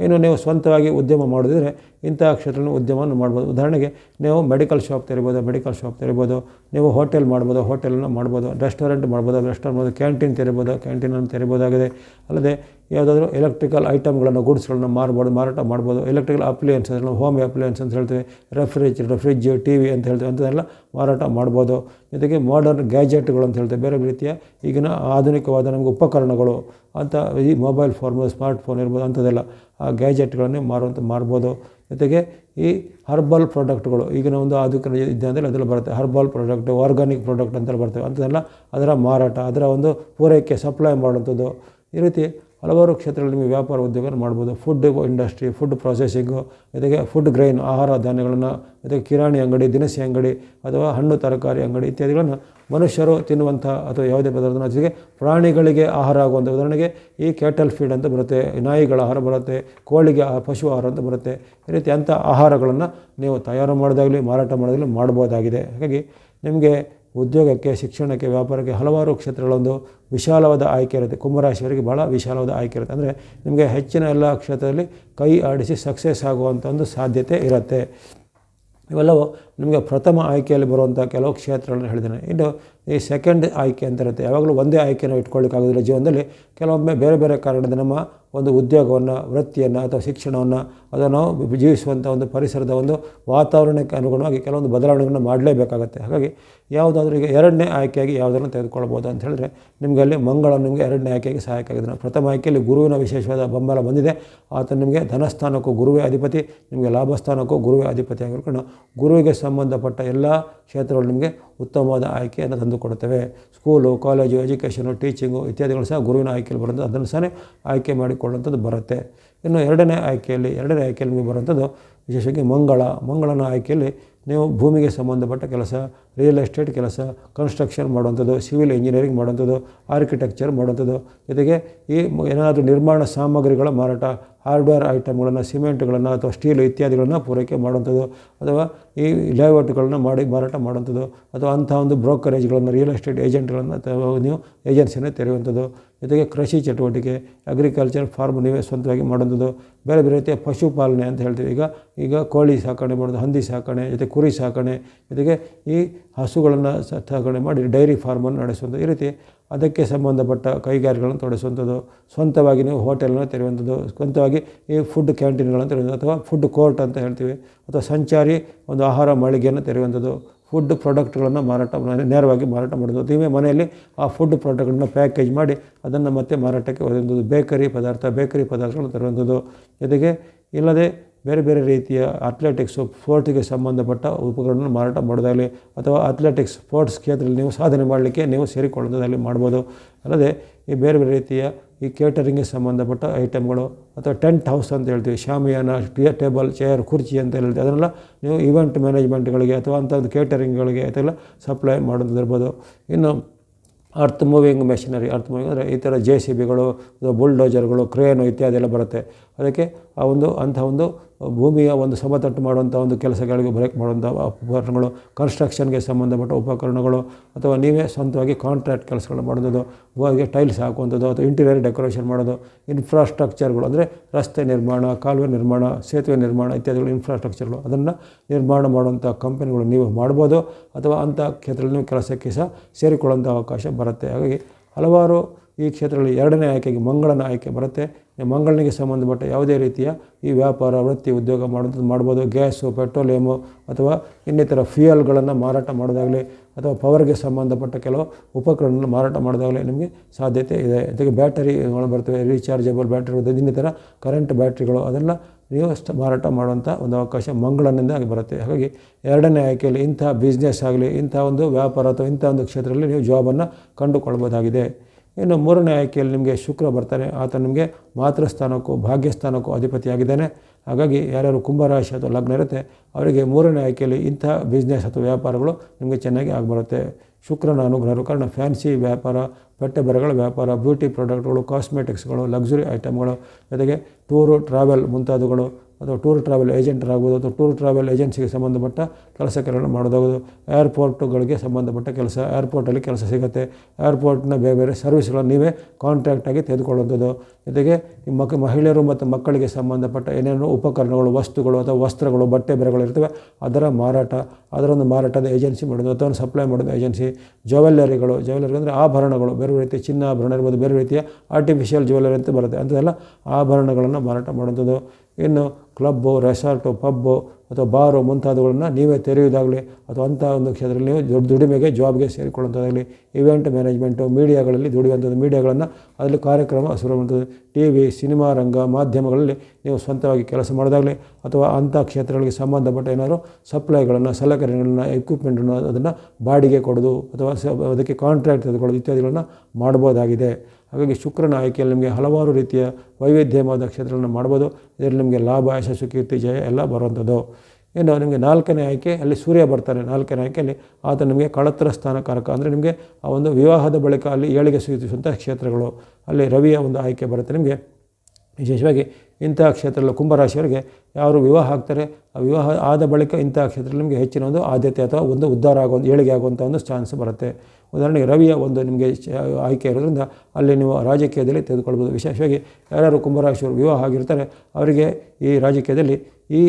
ಇನ್ನು ನೀವು ಸ್ವಂತವಾಗಿ ಉದ್ಯಮ ಮಾಡೋದಿದ್ರೆ ಇಂತಹ ಕ್ಷೇತ್ರಗಳನ್ನು ಉದ್ಯಮವನ್ನು ಮಾಡ್ಬೋದು. ಉದಾಹರಣೆಗೆ, ನೀವು ಮೆಡಿಕಲ್ ಶಾಪ್ ತೆರಿಬೋದು, ಮೆಡಿಕಲ್ ಶಾಪ್ ತೆರಿಬೋದು, ನೀವು ಹೋಟೆಲ್ ಮಾಡ್ಬೋದು, ಹೋಟೆಲನ್ನು ಮಾಡ್ಬೋದು, ರೆಸ್ಟೋರೆಂಟ್ ಮಾಡ್ಬೋದು ರೆಸ್ಟೋರೆಂಟ್ ಮಾಡ್ಬೋದು, ಕ್ಯಾಂಟೀನ್ ತೆರಿಬೋದು ಕ್ಯಾಂಟೀನನ್ನು ತೆರಿಬೋದಾಗಿದೆ. ಅಲ್ಲದೆ, ಯಾವುದಾದ್ರೂ ಎಲೆಕ್ಟ್ರಿಕಲ್ ಐಟಮ್ಗಳನ್ನು ಗೂಡ್ಸ್ಗಳನ್ನು ಮಾರ್ಬೋದು, ಮಾರಾಟ ಮಾಡ್ಬೋದು, ಎಲೆಕ್ಟ್ರಿಕಲ್ ಅಪ್ಲಿಯನ್ಸಸ್ ಹೋಮ್ ಅಪ್ಲಿಯನ್ಸ್ ಅಂತ ಹೇಳ್ತೀವಿ ರೆಫ್ರಿಜರೇಟರ್ ಫ್ರಿಜ್ ಟಿ ವಿ ಅಂತ ಹೇಳ್ತೀವಿ, ಅಂಥದ್ದೆಲ್ಲ ಮಾರಾಟ ಮಾಡ್ಬೋದು. ಜೊತೆಗೆ ಮಾಡರ್ನ್ ಗ್ಯಾಜೆಟ್ಗಳು ಅಂತ ಹೇಳ್ತೇವೆ, ಬೇರೆ ರೀತಿಯ ಈಗಿನ ಆಧುನಿಕವಾದ ನಮಗೆ ಉಪಕರಣಗಳು ಅಂತ ಈ ಮೊಬೈಲ್ ಫೋನ್ ಸ್ಮಾರ್ಟ್ ಫೋನ್ ಇರ್ಬೋದು, ಅಂಥದ್ದೆಲ್ಲ ಆ ಗ್ಯಾಜೆಟ್ಗಳನ್ನೇ ಮಾರುವಂಥ ಮಾರ್ಬೋದು. ಜೊತೆಗೆ ಈ ಹರ್ಬಲ್ ಪ್ರಾಡಕ್ಟ್ಗಳು ಈಗಿನ ಒಂದು ಆಧುನಿಕ ಅಂದರೆ ಅದೆಲ್ಲ ಬರುತ್ತೆ. ಹರ್ಬಲ್ ಪ್ರಾಡಕ್ಟ್ ಆರ್ಗಾನಿಕ್ ಪ್ರಾಡಕ್ಟ್ ಅಂತೆಲ್ಲ ಬರ್ತವೆ. ಅಂಥದ್ದೆಲ್ಲ ಅದರ ಮಾರಾಟ, ಅದರ ಒಂದು ಪೂರೈಕೆ ಸಪ್ಲೈ ಮಾಡುವಂಥದ್ದು. ಈ ರೀತಿ ಹಲವಾರು ಕ್ಷೇತ್ರಗಳಲ್ಲಿ ನಿಮಗೆ ವ್ಯಾಪಾರ ಉದ್ಯೋಗವನ್ನು ಮಾಡ್ಬೋದು. ಫುಡ್ ಇಂಡಸ್ಟ್ರಿ ಫುಡ್ ಪ್ರೊಸೆಸಿಂಗು ಜೊತೆಗೆ ಫುಡ್ ಗ್ರೈನ್ ಆಹಾರ ಧಾನ್ಯಗಳನ್ನು ಜೊತೆಗೆ ಕಿರಾಣಿ ಅಂಗಡಿ, ದಿನಸಿ ಅಂಗಡಿ ಅಥವಾ ಹಣ್ಣು ತರಕಾರಿ ಅಂಗಡಿ ಇತ್ಯಾದಿಗಳನ್ನು ಮನುಷ್ಯರು ತಿನ್ನುವಂಥ ಅಥವಾ ಯಾವುದೇ ಪದಾರ್ಥನ ಜೊತೆಗೆ ಪ್ರಾಣಿಗಳಿಗೆ ಆಹಾರ ಆಗುವಂಥ ಉದಾಹರಣೆಗೆ ಈ ಕ್ಯಾಟಲ್ ಫೀಡ್ ಅಂತ ಬರುತ್ತೆ ನಾಯಿಗಳ ಆಹಾರ ಬರುತ್ತೆ, ಕೋಳಿಗೆ ಪಶು ಆಹಾರ ಅಂತ ಬರುತ್ತೆ. ಈ ರೀತಿ ಅಂಥ ಆಹಾರಗಳನ್ನು ನೀವು ತಯಾರು ಮಾಡೋದಾಗಲಿ ಮಾರಾಟ ಮಾಡೋದಾಗಲಿ ಮಾಡ್ಬೋದಾಗಿದೆ. ಹಾಗಾಗಿ ನಿಮಗೆ ಉದ್ಯೋಗಕ್ಕೆ, ಶಿಕ್ಷಣಕ್ಕೆ, ವ್ಯಾಪಾರಕ್ಕೆ ಹಲವಾರು ಕ್ಷೇತ್ರಗಳೊಂದು ವಿಶಾಲವಾದ ಆಯ್ಕೆ ಇರುತ್ತೆ. ಕುಂಭರಾಶಿಯವರಿಗೆ ಭಾಳ ವಿಶಾಲವಾದ ಆಯ್ಕೆ ಇರುತ್ತೆ. ಅಂದರೆ ನಿಮಗೆ ಹೆಚ್ಚಿನ ಎಲ್ಲ ಕ್ಷೇತ್ರದಲ್ಲಿ ಕೈ ಆಡಿಸಿ ಸಕ್ಸಸ್ ಆಗುವಂಥ ಒಂದು ಸಾಧ್ಯತೆ ಇರುತ್ತೆ. ಇವೆಲ್ಲವೂ ನಿಮಗೆ ಪ್ರಥಮ ಆಯ್ಕೆಯಲ್ಲಿ ಬರುವಂಥ ಕೆಲವು ಕ್ಷೇತ್ರಗಳನ್ನು ಹೇಳಿದ್ದೇನೆ. ಇನ್ನು ಈ ಸೆಕೆಂಡ್ ಆಯ್ಕೆ ಅಂತ ಇರುತ್ತೆ. ಯಾವಾಗಲೂ ಒಂದೇ ಆಯ್ಕೆನ ಇಟ್ಕೊಳ್ಳಿಕ್ಕಾಗೋದಿಲ್ಲ ಜೀವನದಲ್ಲಿ. ಕೆಲವೊಮ್ಮೆ ಬೇರೆ ಬೇರೆ ಕಾರಣದಿಂದ ನಮ್ಮ ಒಂದು ಉದ್ಯೋಗವನ್ನು, ವೃತ್ತಿಯನ್ನು ಅಥವಾ ಶಿಕ್ಷಣವನ್ನು ಅದನ್ನು ಜೀವಿಸುವಂಥ ಒಂದು ಪರಿಸರದ ಒಂದು ವಾತಾವರಣಕ್ಕೆ ಅನುಗುಣವಾಗಿ ಕೆಲವೊಂದು ಬದಲಾವಣೆಗಳನ್ನು ಮಾಡಲೇಬೇಕಾಗತ್ತೆ. ಹಾಗಾಗಿ ಯಾವುದಾದ್ರೂ ಈಗ ಎರಡನೇ ಆಯ್ಕೆಯಾಗಿ ಯಾವುದನ್ನು ತೆಗೆದುಕೊಳ್ಬೋದು ಅಂತ ಹೇಳಿದ್ರೆ ನಿಮಗೆ ಅಲ್ಲಿ ಮಂಗಳ ನಿಮಗೆ ಎರಡನೇ ಆಯ್ಕೆಗೆ ಸಹಾಯಕ ಆಗಿದೆ ಪ್ರಥಮ ಆಯ್ಕೆಯಲ್ಲಿ ಗುರುವಿನ ವಿಶೇಷವಾದ ಬೆಂಬಲ ಬಂದಿದೆ. ಆತ ನಿಮಗೆ ಧನಸ್ಥಾನಕ್ಕೂ ಗುರುವೇ ಅಧಿಪತಿ, ನಿಮಗೆ ಲಾಭಸ್ಥಾನಕ್ಕೂ ಗುರುವೇ ಅಧಿಪತಿ ಆಗಿರ್ಕೊಂಡು ಗುರುವಿಗೆ ಸಂಬಂಧಪಟ್ಟ ಎಲ್ಲ ಕ್ಷೇತ್ರಗಳು ನಿಮಗೆ ಉತ್ತಮವಾದ ಆಯ್ಕೆಯನ್ನು ತಂದುಕೊಡುತ್ತವೆ. ಸ್ಕೂಲು ಕಾಲೇಜು ಎಜುಕೇಷನು ಟೀಚಿಂಗು ಇತ್ಯಾದಿಗಳು ಸಹ ಗುರುವಿನ ಆಯ್ಕೆಯಲ್ಲಿ ಬರುತ್ತೆ ಅದನ್ನು ಸಹ ಆಯ್ಕೆ ಮಾಡಿಕೊಳ್ಳುವಂಥದ್ದು ಬರುತ್ತೆ. ಇನ್ನು ಎರಡನೇ ಆಯ್ಕೆಯಲ್ಲಿ ಎರಡನೇ ಆಯ್ಕೆಯಲ್ಲಿ ನಿಮಗೆ ಬರುವಂಥದ್ದು ವಿಶೇಷವಾಗಿ ಮಂಗಳ. ಮಂಗಳನ ಆಯ್ಕೆಯಲ್ಲಿ ನೀವು ಭೂಮಿಗೆ ಸಂಬಂಧಪಟ್ಟ ಕೆಲಸ ರಿಯಲ್ ಎಸ್ಟೇಟ್ ಕೆಲಸ ಕನ್ಸ್ಟ್ರಕ್ಷನ್ ಮಾಡುವಂಥದ್ದು ಸಿವಿಲ್ ಇಂಜಿನಿಯರಿಂಗ್ ಮಾಡುವಂಥದ್ದು ಆರ್ಕಿಟೆಕ್ಚರ್ ಮಾಡುವಂಥದ್ದು. ಜೊತೆಗೆ ಈ ಏನಾದರೂ ನಿರ್ಮಾಣ ಸಾಮಗ್ರಿಗಳ ಮಾರಾಟ ಹಾರ್ಡ್ವೇರ್ ಐಟಮ್ಗಳನ್ನು, ಸಿಮೆಂಟ್ಗಳನ್ನು ಅಥವಾ ಸ್ಟೀಲ್ ಇತ್ಯಾದಿಗಳನ್ನು ಪೂರೈಕೆ ಮಾಡುವಂಥದ್ದು ಅಥವಾ ಈ ಲೇಔಟ್ಗಳನ್ನು ಮಾಡಿ ಮಾರಾಟ ಮಾಡುವಂಥದ್ದು ಅಥವಾ ಅಂಥ ಒಂದು ಬ್ರೋಕರೇಜ್ಗಳನ್ನು, ರಿಯಲ್ ಎಸ್ಟೇಟ್ ಏಜೆಂಟ್ಗಳನ್ನು ಅಥವಾ ನೀವು ಏಜೆನ್ಸಿಯನ್ನು ತೆರೆಯುವಂಥದ್ದು. ಜೊತೆಗೆ ಕೃಷಿ ಚಟುವಟಿಕೆ, ಅಗ್ರಿಕಲ್ಚರ್ ಫಾರ್ಮ್ ನೀವೇ ಸ್ವಂತವಾಗಿ ಮಾಡುವಂಥದ್ದು. ಬೇರೆ ಬೇರೆ ರೀತಿಯ ಪಶುಪಾಲನೆ ಅಂತ ಹೇಳ್ತೀವಿ. ಈಗ ಈಗ ಕೋಳಿ ಸಾಕಣೆ ಮಾಡೋದು ಹಂದಿ ಸಾಕಣೆ, ಜೊತೆ ಕುರಿ ಸಾಕಣೆ, ಜೊತೆಗೆ ಈ ಹಸುಗಳನ್ನು ಸಾಕಣೆ ಮಾಡಿ ಡೈರಿ ಫಾರ್ಮನ್ನು ನಡೆಸುವಂಥದ್ದು. ಈ ರೀತಿ ಅದಕ್ಕೆ ಸಂಬಂಧಪಟ್ಟ ಕೈಗಾರಿಕೆಗಳನ್ನು ತೊಡಗಿಸುವಂಥದ್ದು ಸ್ವಂತವಾಗಿ ನೀವು ಹೋಟೆಲ್ನ ತೆರೆಯುವಂಥದ್ದು, ಸ್ವಂತವಾಗಿ ಈ ಫುಡ್ ಕ್ಯಾಂಟೀನ್ಗಳನ್ನು ತೆರೆಯುವಂಥದ್ದು ಅಥವಾ ಫುಡ್ ಕೋರ್ಟ್ ಅಂತ ಹೇಳ್ತೀವಿ, ಅಥವಾ ಸಂಚಾರಿ ಒಂದು ಆಹಾರ ಮಳಿಗೆಯನ್ನು ತೆರೆಯುವಂಥದ್ದು ಫುಡ್ ಪ್ರಾಡಕ್ಟ್ಗಳನ್ನು ಮಾರಾಟ ನೇರವಾಗಿ ಮಾರಾಟ ಮಾಡೋದು ನೀವೇ ಮನೆಯಲ್ಲಿ ಆ ಫುಡ್ ಪ್ರಾಡಕ್ಟ್ಗಳನ್ನ ಪ್ಯಾಕೇಜ್ ಮಾಡಿ ಅದನ್ನು ಮತ್ತೆ ಮಾರಾಟಕ್ಕೆ ಒದಗಿಸೋದು ಬೇಕರಿ ಪದಾರ್ಥ ಬೇಕರಿ ಪದಾರ್ಥಗಳನ್ನು ತರುವಂಥದ್ದು. ಜೊತೆಗೆ ಇಲ್ಲದೆ ಬೇರೆ ಬೇರೆ ರೀತಿಯ ಅಥ್ಲೆಟಿಕ್ಸು ಸ್ಪೋರ್ಟ್ಸ್ಗೆ ಸಂಬಂಧಪಟ್ಟ ಉಪಕರಣವನ್ನು ಮಾರಾಟ ಮಾಡೋದಾಗಲಿ ಅಥವಾ ಅಥ್ಲೆಟಿಕ್ಸ್ ಸ್ಪೋರ್ಟ್ಸ್ ಕ್ಷೇತ್ರದಲ್ಲಿ ನೀವು ಸಾಧನೆ ಮಾಡಲಿಕ್ಕೆ ನೀವು ಸೇರಿಕೊಳ್ಳೋದಾಗಲಿ ಮಾಡ್ಬೋದು. ಅಲ್ಲದೆ ಈ ಬೇರೆ ಬೇರೆ ರೀತಿಯ ಈ ಕೇಟರಿಂಗ್ಗೆ ಸಂಬಂಧಪಟ್ಟ ಐಟಮ್ಗಳು ಅಥವಾ ಟೆಂಟ್ ಹೌಸ್ ಅಂತ ಹೇಳ್ತೀವಿ, ಶಾಮಿಯಾನ ಟೇಬಲ್ ಚೇರ್ ಕುರ್ಚಿ ಅಂತ ಹೇಳ್ತೀವಿ. ಅದನ್ನೆಲ್ಲ ನೀವು ಇವೆಂಟ್ ಮ್ಯಾನೇಜ್ಮೆಂಟ್ಗಳಿಗೆ ಅಥವಾ ಅಂಥ ಒಂದು ಕೇಟರಿಂಗ್ಗಳಿಗೆ ಅದೆಲ್ಲ ಸಪ್ಲೈ ಮಾಡೋದಿರ್ಬೋದು ಇನ್ನು earth moving machinery earth moving ಅಂದರೆ ಈ ಥರ ಜೆ ಸಿ ಬಿಗಳು ಬುಲ್ಡೋಜರ್ಗಳು ಕ್ರೇನು ಇತ್ಯಾದಿ ಎಲ್ಲ ಬರುತ್ತೆ. ಅದಕ್ಕೆ ಆ ಒಂದು ಅಂಥ ಒಂದು ಭೂಮಿಯ ಒಂದು ಸಮತಟ್ಟು ಮಾಡುವಂಥ ಒಂದು ಕೆಲಸಗಳಿಗೆ ಬ್ರೇಕ್ ಮಾಡುವಂಥ ಉಪಕರಣಗಳು ಕನ್ಸ್ಟ್ರಕ್ಷನ್ಗೆ ಸಂಬಂಧಪಟ್ಟ ಉಪಕರಣಗಳು, ಅಥವಾ ನೀವೇ ಸ್ವಂತವಾಗಿ ಕಾಂಟ್ರಾಕ್ಟ್ ಕೆಲಸಗಳು ಮಾಡೋದು ಗೋಡೆಗೆ ಟೈಲ್ಸ್ ಹಾಕುವಂಥದ್ದು, ಅಥವಾ ಇಂಟೀರಿಯರ್ ಡೆಕೋರೇಷನ್ ಮಾಡೋದು ಇನ್ಫ್ರಾಸ್ಟ್ರಕ್ಚರ್ಗಳು ಅಂದರೆ ರಸ್ತೆ ನಿರ್ಮಾಣ, ಕಾಲುವೆ ನಿರ್ಮಾಣ, ಸೇತುವೆ ನಿರ್ಮಾಣ ಇತ್ಯಾದಿಗಳು ಇನ್ಫ್ರಾಸ್ಟ್ರಕ್ಚರ್ಗಳು ಅದನ್ನು ನಿರ್ಮಾಣ ಮಾಡುವಂಥ ಕಂಪನಿಗಳು ನೀವು ಮಾಡ್ಬೋದು, ಅಥವಾ ಅಂಥ ಕ್ಷೇತ್ರದಲ್ಲಿ ನೀವು ಕೆಲಸಕ್ಕೆ ಸಹ ಸೇರಿಕೊಳ್ಳುವಂಥ ಅವಕಾಶ ಬರುತ್ತೆ. ಹಾಗಾಗಿ ಹಲವಾರು ಈ ಕ್ಷೇತ್ರದಲ್ಲಿ ಎರಡನೇ ಆಯ್ಕೆಗೆ ಮಂಗಳನ ಆಯ್ಕೆ ಬರುತ್ತೆ. ಮಂಗಳನಿಗೆ ಸಂಬಂಧಪಟ್ಟ ಯಾವುದೇ ರೀತಿಯ ಈ ವ್ಯಾಪಾರ, ವೃತ್ತಿ, ಉದ್ಯೋಗ ಮಾಡೋದು, ಮಾಡ್ಬೋದು. ಗ್ಯಾಸು ಪೆಟ್ರೋಲಿಯಮು ಅಥವಾ ಇನ್ನಿತರ ಫ್ಯೂಯಲ್ಗಳನ್ನು ಮಾರಾಟ ಮಾಡೋದಾಗಲಿ ಅಥವಾ ಪವರ್ಗೆ ಸಂಬಂಧಪಟ್ಟ ಕೆಲವು ಉಪಕರಣಗಳನ್ನು ಮಾರಾಟ ಮಾಡೋದಾಗಲಿ ನಿಮಗೆ ಸಾಧ್ಯತೆ ಇದೆ. ಜೊತೆಗೆ ಬ್ಯಾಟರಿಗಳು ಬರ್ತವೆ ರೀಚಾರ್ಜಬಲ್ ಬ್ಯಾಟ್ರಿ ಇನ್ನಿತರ ಕರೆಂಟ್ ಬ್ಯಾಟ್ರಿಗಳು ಅದೆಲ್ಲ ನೀವು ಅಷ್ಟು ಮಾರಾಟ ಮಾಡುವಂಥ ಒಂದು ಅವಕಾಶ ಮಂಗಳನಿಂದ ಆಗಿ ಬರುತ್ತೆ. ಹಾಗಾಗಿ ಎರಡನೇ ಆಯ್ಕೆಯಲ್ಲಿ ಇಂಥ ಬಿಸ್ನೆಸ್ ಆಗಲಿ, ಇಂಥ ಒಂದು ವ್ಯಾಪಾರ ಅಥವಾ ಇಂಥ ಒಂದು ಕ್ಷೇತ್ರದಲ್ಲಿ ನೀವು ಜಾಬನ್ನು ಕಂಡುಕೊಳ್ಬೋದಾಗಿದೆ. ಇನ್ನು ಮೂರನೇ ಆಯ್ಕೆಯಲ್ಲಿ ನಿಮಗೆ ಶುಕ್ರ ಬರ್ತಾನೆ. ಆತ ನಿಮಗೆ ಮಾತೃಸ್ಥಾನಕ್ಕೂ ಭಾಗ್ಯಸ್ಥಾನಕ್ಕೂ ಅಧಿಪತಿಯಾಗಿದ್ದಾನೆ. ಹಾಗಾಗಿ ಯಾರ್ಯಾರು ಕುಂಭರಾಶಿ ಅಥವಾ ಲಗ್ನ ಇರುತ್ತೆ, ಅವರಿಗೆ ಮೂರನೇ ಆಯ್ಕೆಯಲ್ಲಿ ಇಂಥ ಬಿಸ್ನೆಸ್ ಅಥವಾ ವ್ಯಾಪಾರಗಳು ನಿಮಗೆ ಚೆನ್ನಾಗಿ ಆಗಿಬರುತ್ತೆ. ಶುಕ್ರನ ಅನುಗ್ರಹರು ಕಾರಣ ಫ್ಯಾನ್ಸಿ ವ್ಯಾಪಾರ, ಬಟ್ಟೆ ಬರಗಳ ವ್ಯಾಪಾರ ಬ್ಯೂಟಿ ಪ್ರಾಡಕ್ಟ್ಗಳು ಕಾಸ್ಮೆಟಿಕ್ಸ್ಗಳು ಲಕ್ಸುರಿ ಐಟಮ್ಗಳು ಜೊತೆಗೆ ಟೂರು ಟ್ರಾವೆಲ್ ಮುಂತಾದವುಗಳು ಅಥವಾ ಟೂರ್ ಟ್ರಾವೆಲ್ ಏಜೆಂಟರಾಗ್ಬೋದು ಅಥವಾ ಟೂರ್ ಟ್ರಾವೆಲ್ ಏಜೆನ್ಸಿಗೆ ಸಂಬಂಧಪಟ್ಟ ಕೆಲಸ ಕೆಲವನ್ನು ಮಾಡೋದಾಗೋದು. ಏರ್ಪೋರ್ಟುಗಳಿಗೆ ಸಂಬಂಧಪಟ್ಟ ಕೆಲಸ, ಏರ್ಪೋರ್ಟಲ್ಲಿ ಕೆಲಸ ಸಿಗುತ್ತೆ. ಏರ್ಪೋರ್ಟ್ನ ಬೇರೆ ಬೇರೆ ಸರ್ವಿಸ್ಗಳನ್ನು ನೀವೇ ಕಾಂಟ್ರಾಕ್ಟಾಗಿ ತೆಗೆದುಕೊಳ್ಳುವಂಥದ್ದು. ಜೊತೆಗೆ ಈ ಮಕ್, ಮಹಿಳೆಯರು ಮತ್ತು ಮಕ್ಕಳಿಗೆ ಸಂಬಂಧಪಟ್ಟ ಏನೇನೋ ಉಪಕರಣಗಳು, ವಸ್ತುಗಳು ಅಥವಾ ವಸ್ತ್ರಗಳು, ಬಟ್ಟೆ ಬೆರೆಗಳು ಇರ್ತವೆ, ಅದರ ಮಾರಾಟ ಅದರ ಒಂದು ಮಾರಾಟದ ಏಜೆನ್ಸಿ ಮಾಡೋದು ಅಥವಾ ಸಪ್ಲೈ ಮಾಡೋದು ಏಜೆನ್ಸಿ. ಜ್ಯುವೆಲ್ಲರಿಗಳು, ಜ್ಯುವೆಲ್ಲರಿ ಅಂದರೆ ಆಭರಣಗಳು, ಬೇರೆ ಬೇರೆ ರೀತಿಯ ಚಿನ್ನ ಆಭರಣ ಇರ್ಬೋದು, ಬೇರೆ ರೀತಿಯ ಆರ್ಟಿಫಿಷಿಯಲ್ ಜ್ಯುವೆಲ್ಲರಿ ಅಂತ ಬರುತ್ತೆ. ಅಂಥದ್ದೆಲ್ಲ ಆಭರಣಗಳನ್ನು ಮಾರಾಟ ಮಾಡುವಂಥದ್ದು. ಇನ್ನು ಕ್ಲಬ್ಬು, ರೆಸಾರ್ಟು, ಪಬ್ಬು ಅಥವಾ ಬಾರು ಮುಂತಾದವುಗಳನ್ನು ನೀವೇ ತೆರೆಯುವುದಾಗಲಿ ಅಥವಾ ಅಂಥ ಒಂದು ಕ್ಷೇತ್ರದಲ್ಲಿ ನೀವು ದೊಡ್ಡ ದುಡಿಮೆಗೆ, ಜಾಬ್ಗೆ ಸೇರಿಕೊಳ್ಳುವಂಥದ್ದಾಗಲಿ ಇವೆಂಟ್ ಮ್ಯಾನೇಜ್ಮೆಂಟು, ಮೀಡಿಯಾಗಳಲ್ಲಿ ದುಡಿಯುವಂಥದ್ದು, ಮೀಡಿಯಾಗಳನ್ನು ಅದರಲ್ಲಿ ಕಾರ್ಯಕ್ರಮ ಶುರುವಂಥದ್ದು ಟಿ ವಿ, ಸಿನಿಮಾ, ರಂಗ, ಮಾಧ್ಯಮಗಳಲ್ಲಿ ನೀವು ಸ್ವಂತವಾಗಿ ಕೆಲಸ ಮಾಡೋದಾಗಲಿ ಅಥವಾ ಅಂಥ ಕ್ಷೇತ್ರಗಳಿಗೆ ಸಂಬಂಧಪಟ್ಟ ಏನಾದರೂ ಸಪ್ಲೈಗಳನ್ನು, ಸಲಕರಣೆಗಳನ್ನು ಎಕ್ವಿಪ್ಮೆಂಟನ್ನು ಅದನ್ನು ಬಾಡಿಗೆ ಕೊಡೋದು ಅಥವಾ ಅದಕ್ಕೆ ಕಾಂಟ್ರಾಕ್ಟ್ ತೆಗೆದುಕೊಳ್ಳೋದು ಇತ್ಯಾದಿಗಳನ್ನು ಮಾಡ್ಬೋದಾಗಿದೆ ಹಾಗಾಗಿ ಶುಕ್ರನ ಆಯ್ಕೆಯಲ್ಲಿ ನಿಮಗೆ ಹಲವಾರು ರೀತಿಯ ವೈವಿಧ್ಯಮಾದ ಕ್ಷೇತ್ರಗಳನ್ನು ಮಾಡ್ಬೋದು. ಇದರಲ್ಲಿ ನಿಮಗೆ ಲಾಭ ಯಶಸ್ಸು ಕೀರ್ತಿ ಜಯ ಎಲ್ಲ ಬರುವಂಥದ್ದು. ಇನ್ನು ನಿಮಗೆ ನಾಲ್ಕನೇ ಆಯ್ಕೆ, ಅಲ್ಲಿ ಸೂರ್ಯ ಬರ್ತಾನೆ ನಾಲ್ಕನೇ ಆಯ್ಕೆಯಲ್ಲಿ ಆತ ನಿಮಗೆ ಕಳತ್ರ ಸ್ಥಾನಕಾರಕ. ಅಂದರೆ ನಿಮಗೆ ಆ ಒಂದು ವಿವಾಹದ ಬಳಿಕ ಅಲ್ಲಿ ಏಳಿಗೆ ಸೂಚಿಸುವಂಥ ಕ್ಷೇತ್ರಗಳು. ಅಲ್ಲಿ ರವಿಯ ಒಂದು ಆಯ್ಕೆ ಬರುತ್ತೆ. ನಿಮಗೆ ವಿಶೇಷವಾಗಿ ಇಂತಹ ಕ್ಷೇತ್ರಗಳು ಕುಂಭರಾಶಿಯವರಿಗೆ ಯಾರು ವಿವಾಹ ಆಗ್ತಾರೆ, ಆ ವಿವಾಹ ಆದ ಬಳಿಕ ಇಂತಹ ಕ್ಷೇತ್ರದಲ್ಲಿ ನಿಮಗೆ ಹೆಚ್ಚಿನ ಒಂದು ಆದ್ಯತೆ ಅಥವಾ ಒಂದು ಉದ್ಧಾರ ಆಗೋ, ಏಳಿಗೆ ಆಗುವಂಥ ಒಂದು ಚಾನ್ಸ್ ಬರುತ್ತೆ. ಉದಾಹರಣೆಗೆ ರವಿಯ ಒಂದು ನಿಮಗೆ ಆಯ್ಕೆ ಇರೋದ್ರಿಂದ ಅಲ್ಲಿ ನೀವು ರಾಜಕೀಯದಲ್ಲಿ ತೆಗೆದುಕೊಳ್ಬೋದು. ವಿಶೇಷವಾಗಿ ಯಾರ್ಯಾರು ಕುಂಭರಾಶಿಯವರು ವಿವಾಹ ಆಗಿರ್ತಾರೆ, ಅವರಿಗೆ ಈ ರಾಜಕೀಯದಲ್ಲಿ ಈ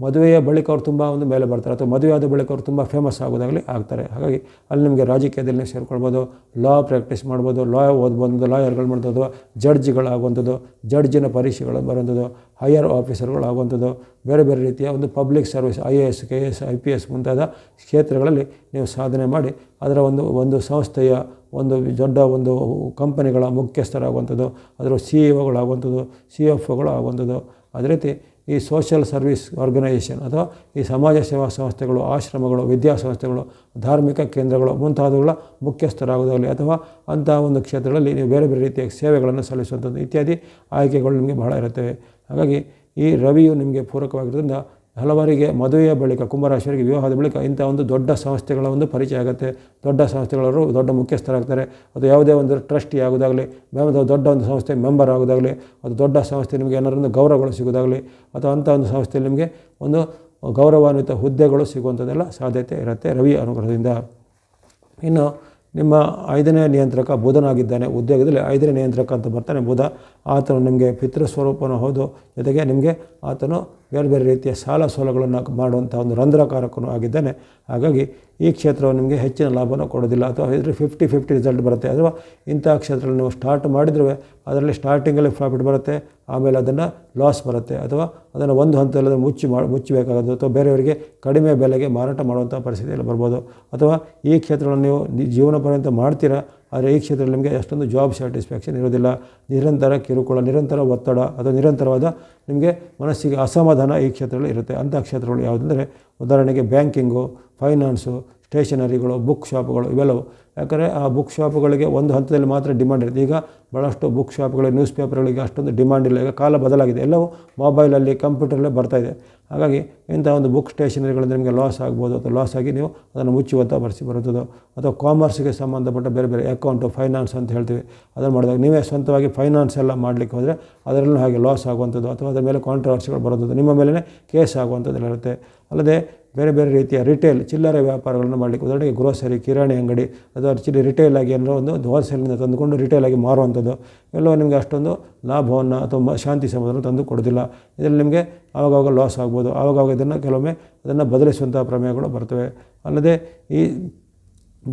ಮದುವೆಯ ಬಳಿಕ ಅವ್ರು ತುಂಬ ಒಂದು ಮೇಲೆ ಬರ್ತಾರೆ ಅಥವಾ ಮದುವೆ ಆದ ಬಳಿಕ ಅವ್ರು ತುಂಬ ಫೇಮಸ್ ಆಗೋದಾಗಲಿ ಆಗ್ತಾರೆ. ಹಾಗಾಗಿ ಅಲ್ಲಿ ನಿಮಗೆ ರಾಜಕೀಯದಲ್ಲಿ ನೀವು ಸೇರ್ಕೊಳ್ಬೋದು ಲಾ ಪ್ರಾಕ್ಟೀಸ್ ಮಾಡ್ಬೋದು ಲಾ ಓದ್ಬೋದು ಲಾಯರ್ಗಳು ಮಾಡ್ಬೋದು ಜಡ್ಜ್ಗಳಾಗುವಂಥದ್ದು ಜಡ್ಜಿನ ಪರೀಕ್ಷೆಗಳು ಬರುವಂಥದ್ದು ಹೈಯರ್ ಆಫೀಸರ್ಗಳಾಗುವಂಥದ್ದು ಬೇರೆ ಬೇರೆ ರೀತಿಯ ಒಂದು public service I A S K S I P S ಮುಂತಾದ ಕ್ಷೇತ್ರಗಳಲ್ಲಿ ನೀವು ಸಾಧನೆ ಮಾಡಿ ಅದರ ಒಂದು ಒಂದು ಸಂಸ್ಥೆಯ ಒಂದು ದೊಡ್ಡ ಒಂದು ಕಂಪನಿಗಳ ಮುಖ್ಯಸ್ಥರಾಗುವಂಥದ್ದು, ಅದರ ಸಿ ಇ ಒಗಳಾಗುವಂಥದ್ದು ಸಿ ಎಫ್ ಒಗಳು ಆಗುವಂಥದ್ದು ಅದೇ ರೀತಿ ಈ ಸೋಷಿಯಲ್ ಸರ್ವಿಸ್ ಆರ್ಗನೈಸೇಷನ್ ಅಥವಾ ಈ ಸಮಾಜ ಸೇವಾ ಸಂಸ್ಥೆಗಳು, ಆಶ್ರಮಗಳು ವಿದ್ಯಾಸಂಸ್ಥೆಗಳು ಧಾರ್ಮಿಕ ಕೇಂದ್ರಗಳು ಮುಂತಾದವುಗಳ ಮುಖ್ಯಸ್ಥರಾಗೋದಾಗಲಿ ಅಥವಾ ಅಂತಹ ಒಂದು ಕ್ಷೇತ್ರಗಳಲ್ಲಿ ನೀವು ಬೇರೆ ಬೇರೆ ರೀತಿಯ ಸೇವೆಗಳನ್ನು ಸಲ್ಲಿಸುವಂಥದ್ದು ಇತ್ಯಾದಿ ಆಯ್ಕೆಗಳು ನಿಮಗೆ ಬಹಳ ಇರುತ್ತವೆ. ಹಾಗಾಗಿ ಈ ರವಿಯು ನಿಮಗೆ ಪೂರಕವಾಗಿರೋದ್ರಿಂದ ಹಲವರಿಗೆ ಮದುವೆಯ ಬಳಿಕ, ಕುಂಭರಾಶಿಯವರಿಗೆ ವಿವಾಹದ ಬಳಿಕ ಇಂಥ ಒಂದು ದೊಡ್ಡ ಸಂಸ್ಥೆಗಳ ಒಂದು ಪರಿಚಯ ಆಗುತ್ತೆ. ದೊಡ್ಡ ಸಂಸ್ಥೆಗಳವರು ದೊಡ್ಡ ಮುಖ್ಯಸ್ಥರಾಗ್ತಾರೆ. ಅದು ಯಾವುದೇ ಒಂದು ಟ್ರಸ್ಟಿ ಆಗೋದಾಗಲಿ ಒಂದು ದೊಡ್ಡ ಒಂದು ಸಂಸ್ಥೆ ಮೆಂಬರ್ ಆಗೋದಾಗಲಿ, ಅದು ದೊಡ್ಡ ಸಂಸ್ಥೆ ನಿಮಗೆ ಏನಾದ್ರೂ ಒಂದು ಗೌರವಗಳು ಸಿಗೋದಾಗಲಿ, ಅಥವಾ ಅಂಥ ಒಂದು ಸಂಸ್ಥೆಯಲ್ಲಿ ನಿಮಗೆ ಒಂದು ಗೌರವಾನ್ವಿತ ಹುದ್ದೆಗಳು ಸಿಗುವಂಥದ್ದೆಲ್ಲ ಸಾಧ್ಯತೆ ಇರುತ್ತೆ ರವಿ ಅನುಗ್ರಹದಿಂದ. ಇನ್ನು ನಿಮ್ಮ ಐದನೇ ನಿಯಂತ್ರಕ ಬುಧನಾಗಿದ್ದಾನೆ. ಉದ್ಯೋಗದಲ್ಲಿ ಐದನೇ ನಿಯಂತ್ರಕ ಅಂತ ಬರ್ತಾನೆ ಬುಧ. ಆತನು ನಿಮಗೆ ಪಿತೃಸ್ವರೂಪನೂ ಹೌದು. ಜೊತೆಗೆ ನಿಮಗೆ ಆತನು ಬೇರೆ ಬೇರೆ ರೀತಿಯ ಸಾಲ ಸೋಲಗಳನ್ನು ಮಾಡುವಂಥ ಒಂದು ರಂಧ್ರಕಾರಕನೂ ಆಗಿದ್ದಾನೆ. ಹಾಗಾಗಿ ಈ ಕ್ಷೇತ್ರವು ನಿಮಗೆ ಹೆಚ್ಚಿನ ಲಾಭನ ಕೊಡೋದಿಲ್ಲ. ಅಥವಾ ಇದ್ರ ಫಿಫ್ಟಿ ಫಿಫ್ಟಿ ರಿಸಲ್ಟ್ ಬರುತ್ತೆ. ಅಥವಾ ಇಂಥ ಕ್ಷೇತ್ರದಲ್ಲಿ ನೀವು ಸ್ಟಾರ್ಟ್ ಮಾಡಿದ್ರೆ ಅದರಲ್ಲಿ ಸ್ಟಾರ್ಟಿಂಗಲ್ಲಿ ಪ್ರಾಫಿಟ್ ಬರುತ್ತೆ. ಆಮೇಲೆ ಅದನ್ನು ಲಾಸ್ ಬರುತ್ತೆ. ಅಥವಾ ಅದನ್ನು ಒಂದು ಹಂತದಲ್ಲಿ ಮುಚ್ಚಿ ಮಾಡಿ ಮುಚ್ಚಬೇಕಾಗೋದು. ಅಥವಾ ಬೇರೆಯವರಿಗೆ ಕಡಿಮೆ ಬೆಲೆಗೆ ಮಾರಾಟ ಮಾಡುವಂಥ ಪರಿಸ್ಥಿತಿಯಲ್ಲಿ ಬರ್ಬೋದು. ಅಥವಾ ಈ ಕ್ಷೇತ್ರಗಳನ್ನು ನೀವು ಜೀವನ ಪರ್ಯಂತ ಮಾಡ್ತೀರಾ? ಆದರೆ ಈ ಕ್ಷೇತ್ರದಲ್ಲಿ ನಿಮಗೆ ಅಷ್ಟೊಂದು ಜಾಬ್ ಸ್ಯಾಟಿಸ್ಫ್ಯಾಕ್ಷನ್ ಇರೋದಿಲ್ಲ ನಿರಂತರ ಕಿರುಕುಳ, ನಿರಂತರ ಒತ್ತಡ ಅಥವಾ ನಿರಂತರವಾದ ನಿಮಗೆ ಮನಸ್ಸಿಗೆ ಅಸಮಾಧಾನ ಈ ಕ್ಷೇತ್ರಗಳಲ್ಲಿ ಇರುತ್ತೆ. ಅಂಥ ಕ್ಷೇತ್ರಗಳು ಯಾವುದಂದರೆ, ಉದಾಹರಣೆಗೆ ಬ್ಯಾಂಕಿಂಗು ಫೈನಾನ್ಸು ಸ್ಟೇಷನರಿಗಳು, ಬುಕ್ ಶಾಪ್ಗಳು ಇವೆಲ್ಲವೂ. ಯಾಕಂದರೆ ಆ ಬುಕ್ ಶಾಪ್ಗಳಿಗೆ ಒಂದು ಹಂತದಲ್ಲಿ ಮಾತ್ರ ಡಿಮ್ಯಾಂಡ್ ಇರುತ್ತೆ. ಈಗ ಭಾಳಷ್ಟು ಬುಕ್ ಶಾಪ್ಗಳು, ನ್ಯೂಸ್ ಪೇಪರ್ಗಳಿಗೆ ಅಷ್ಟೊಂದು ಡಿಮ್ಯಾಂಡ್ ಇಲ್ಲ. ಈಗ ಕಾಲ ಬದಲಾಗಿದೆ. ಎಲ್ಲವೂ ಮೊಬೈಲಲ್ಲಿ ಕಂಪ್ಯೂಟರಲ್ಲೇ ಬರ್ತಾಯಿದೆ ಹಾಗಾಗಿ ಇಂಥ ಒಂದು ಬುಕ್ ಸ್ಟೇಷನರಿಗಳಿಂದ ನಿಮಗೆ ಲಾಸ್ ಆಗ್ಬೋದು ಅಥವಾ ಲಾಸ್ ಆಗಿ ನೀವು ಅದನ್ನು ಮುಚ್ಚುವಂತ ಬರೆಸಿ ಬರುತ್ತದೆ. ಅಥವಾ ಕಾಮರ್ಸ್ಗೆ ಸಂಬಂಧಪಟ್ಟ ಬೇರೆ ಬೇರೆ ಅಕೌಂಟು, ಫೈನಾನ್ಸ್ ಅಂತ ಹೇಳ್ತೀವಿ. ಅದನ್ನು ಮಾಡಿದಾಗ ನೀವೇ ಸ್ವಂತವಾಗಿ ಫೈನಾನ್ಸ್ ಎಲ್ಲ ಮಾಡಲಿಕ್ಕೆ ಹೋದರೆ ಅದರಲ್ಲೂ ಹಾಗೆ ಲಾಸ್ ಆಗುವಂಥದ್ದು ಅಥವಾ ಅದರ ಮೇಲೆ ಕಾಂಟ್ರವರ್ಸಿಗಳು ಬರೋದು ನಿಮ್ಮ ಮೇಲೇ ಕೇಸ್ ಆಗುವಂಥದ್ದೆಲ್ಲ ಇರುತ್ತೆ. ಅಲ್ಲದೆ ಬೇರೆ ಬೇರೆ ರೀತಿಯ ರಿಟೇಲ್ ಚಿಲ್ಲರೆ ವ್ಯಾಪಾರಗಳನ್ನು ಮಾಡಲಿಕ್ಕೆ ಉದಾಹರಣೆಗೆ ಗ್ರೋಸರಿ ಕಿರಾಣಿ ಅಂಗಡಿ, ಅಥವಾ ಚಿಲ್ಲಿ ರಿಟೇಲ್ ಆಗಿ ಏನೋ ಒಂದು ಹೋಲ್ಸೇಲಿಂದ ತಂದುಕೊಂಡು ರಿಟೇಲ್ ಆಗಿ ಮಾರುವಂಥದ್ದು. ಎಲ್ಲೋ ನಿಮಗೆ ಅಷ್ಟೊಂದು ಲಾಭವನ್ನು ಅಥವಾ ಶಾಂತಿ ಸಮಾಧಾನ ತಂದು ಕೊಡೋದಿಲ್ಲ ಇದರಲ್ಲಿ ನಿಮಗೆ ಆವಾಗವಾಗ ಲಾಸ್ ಆಗ್ಬೋದು. ಆವಾಗವಾಗ ಇದನ್ನು ಕೆಲವೊಮ್ಮೆ ಅದನ್ನು ಬದಲಿಸುವಂಥ ಪ್ರಮೇಯಗಳು ಬರ್ತವೆ. ಅಲ್ಲದೆ ಈ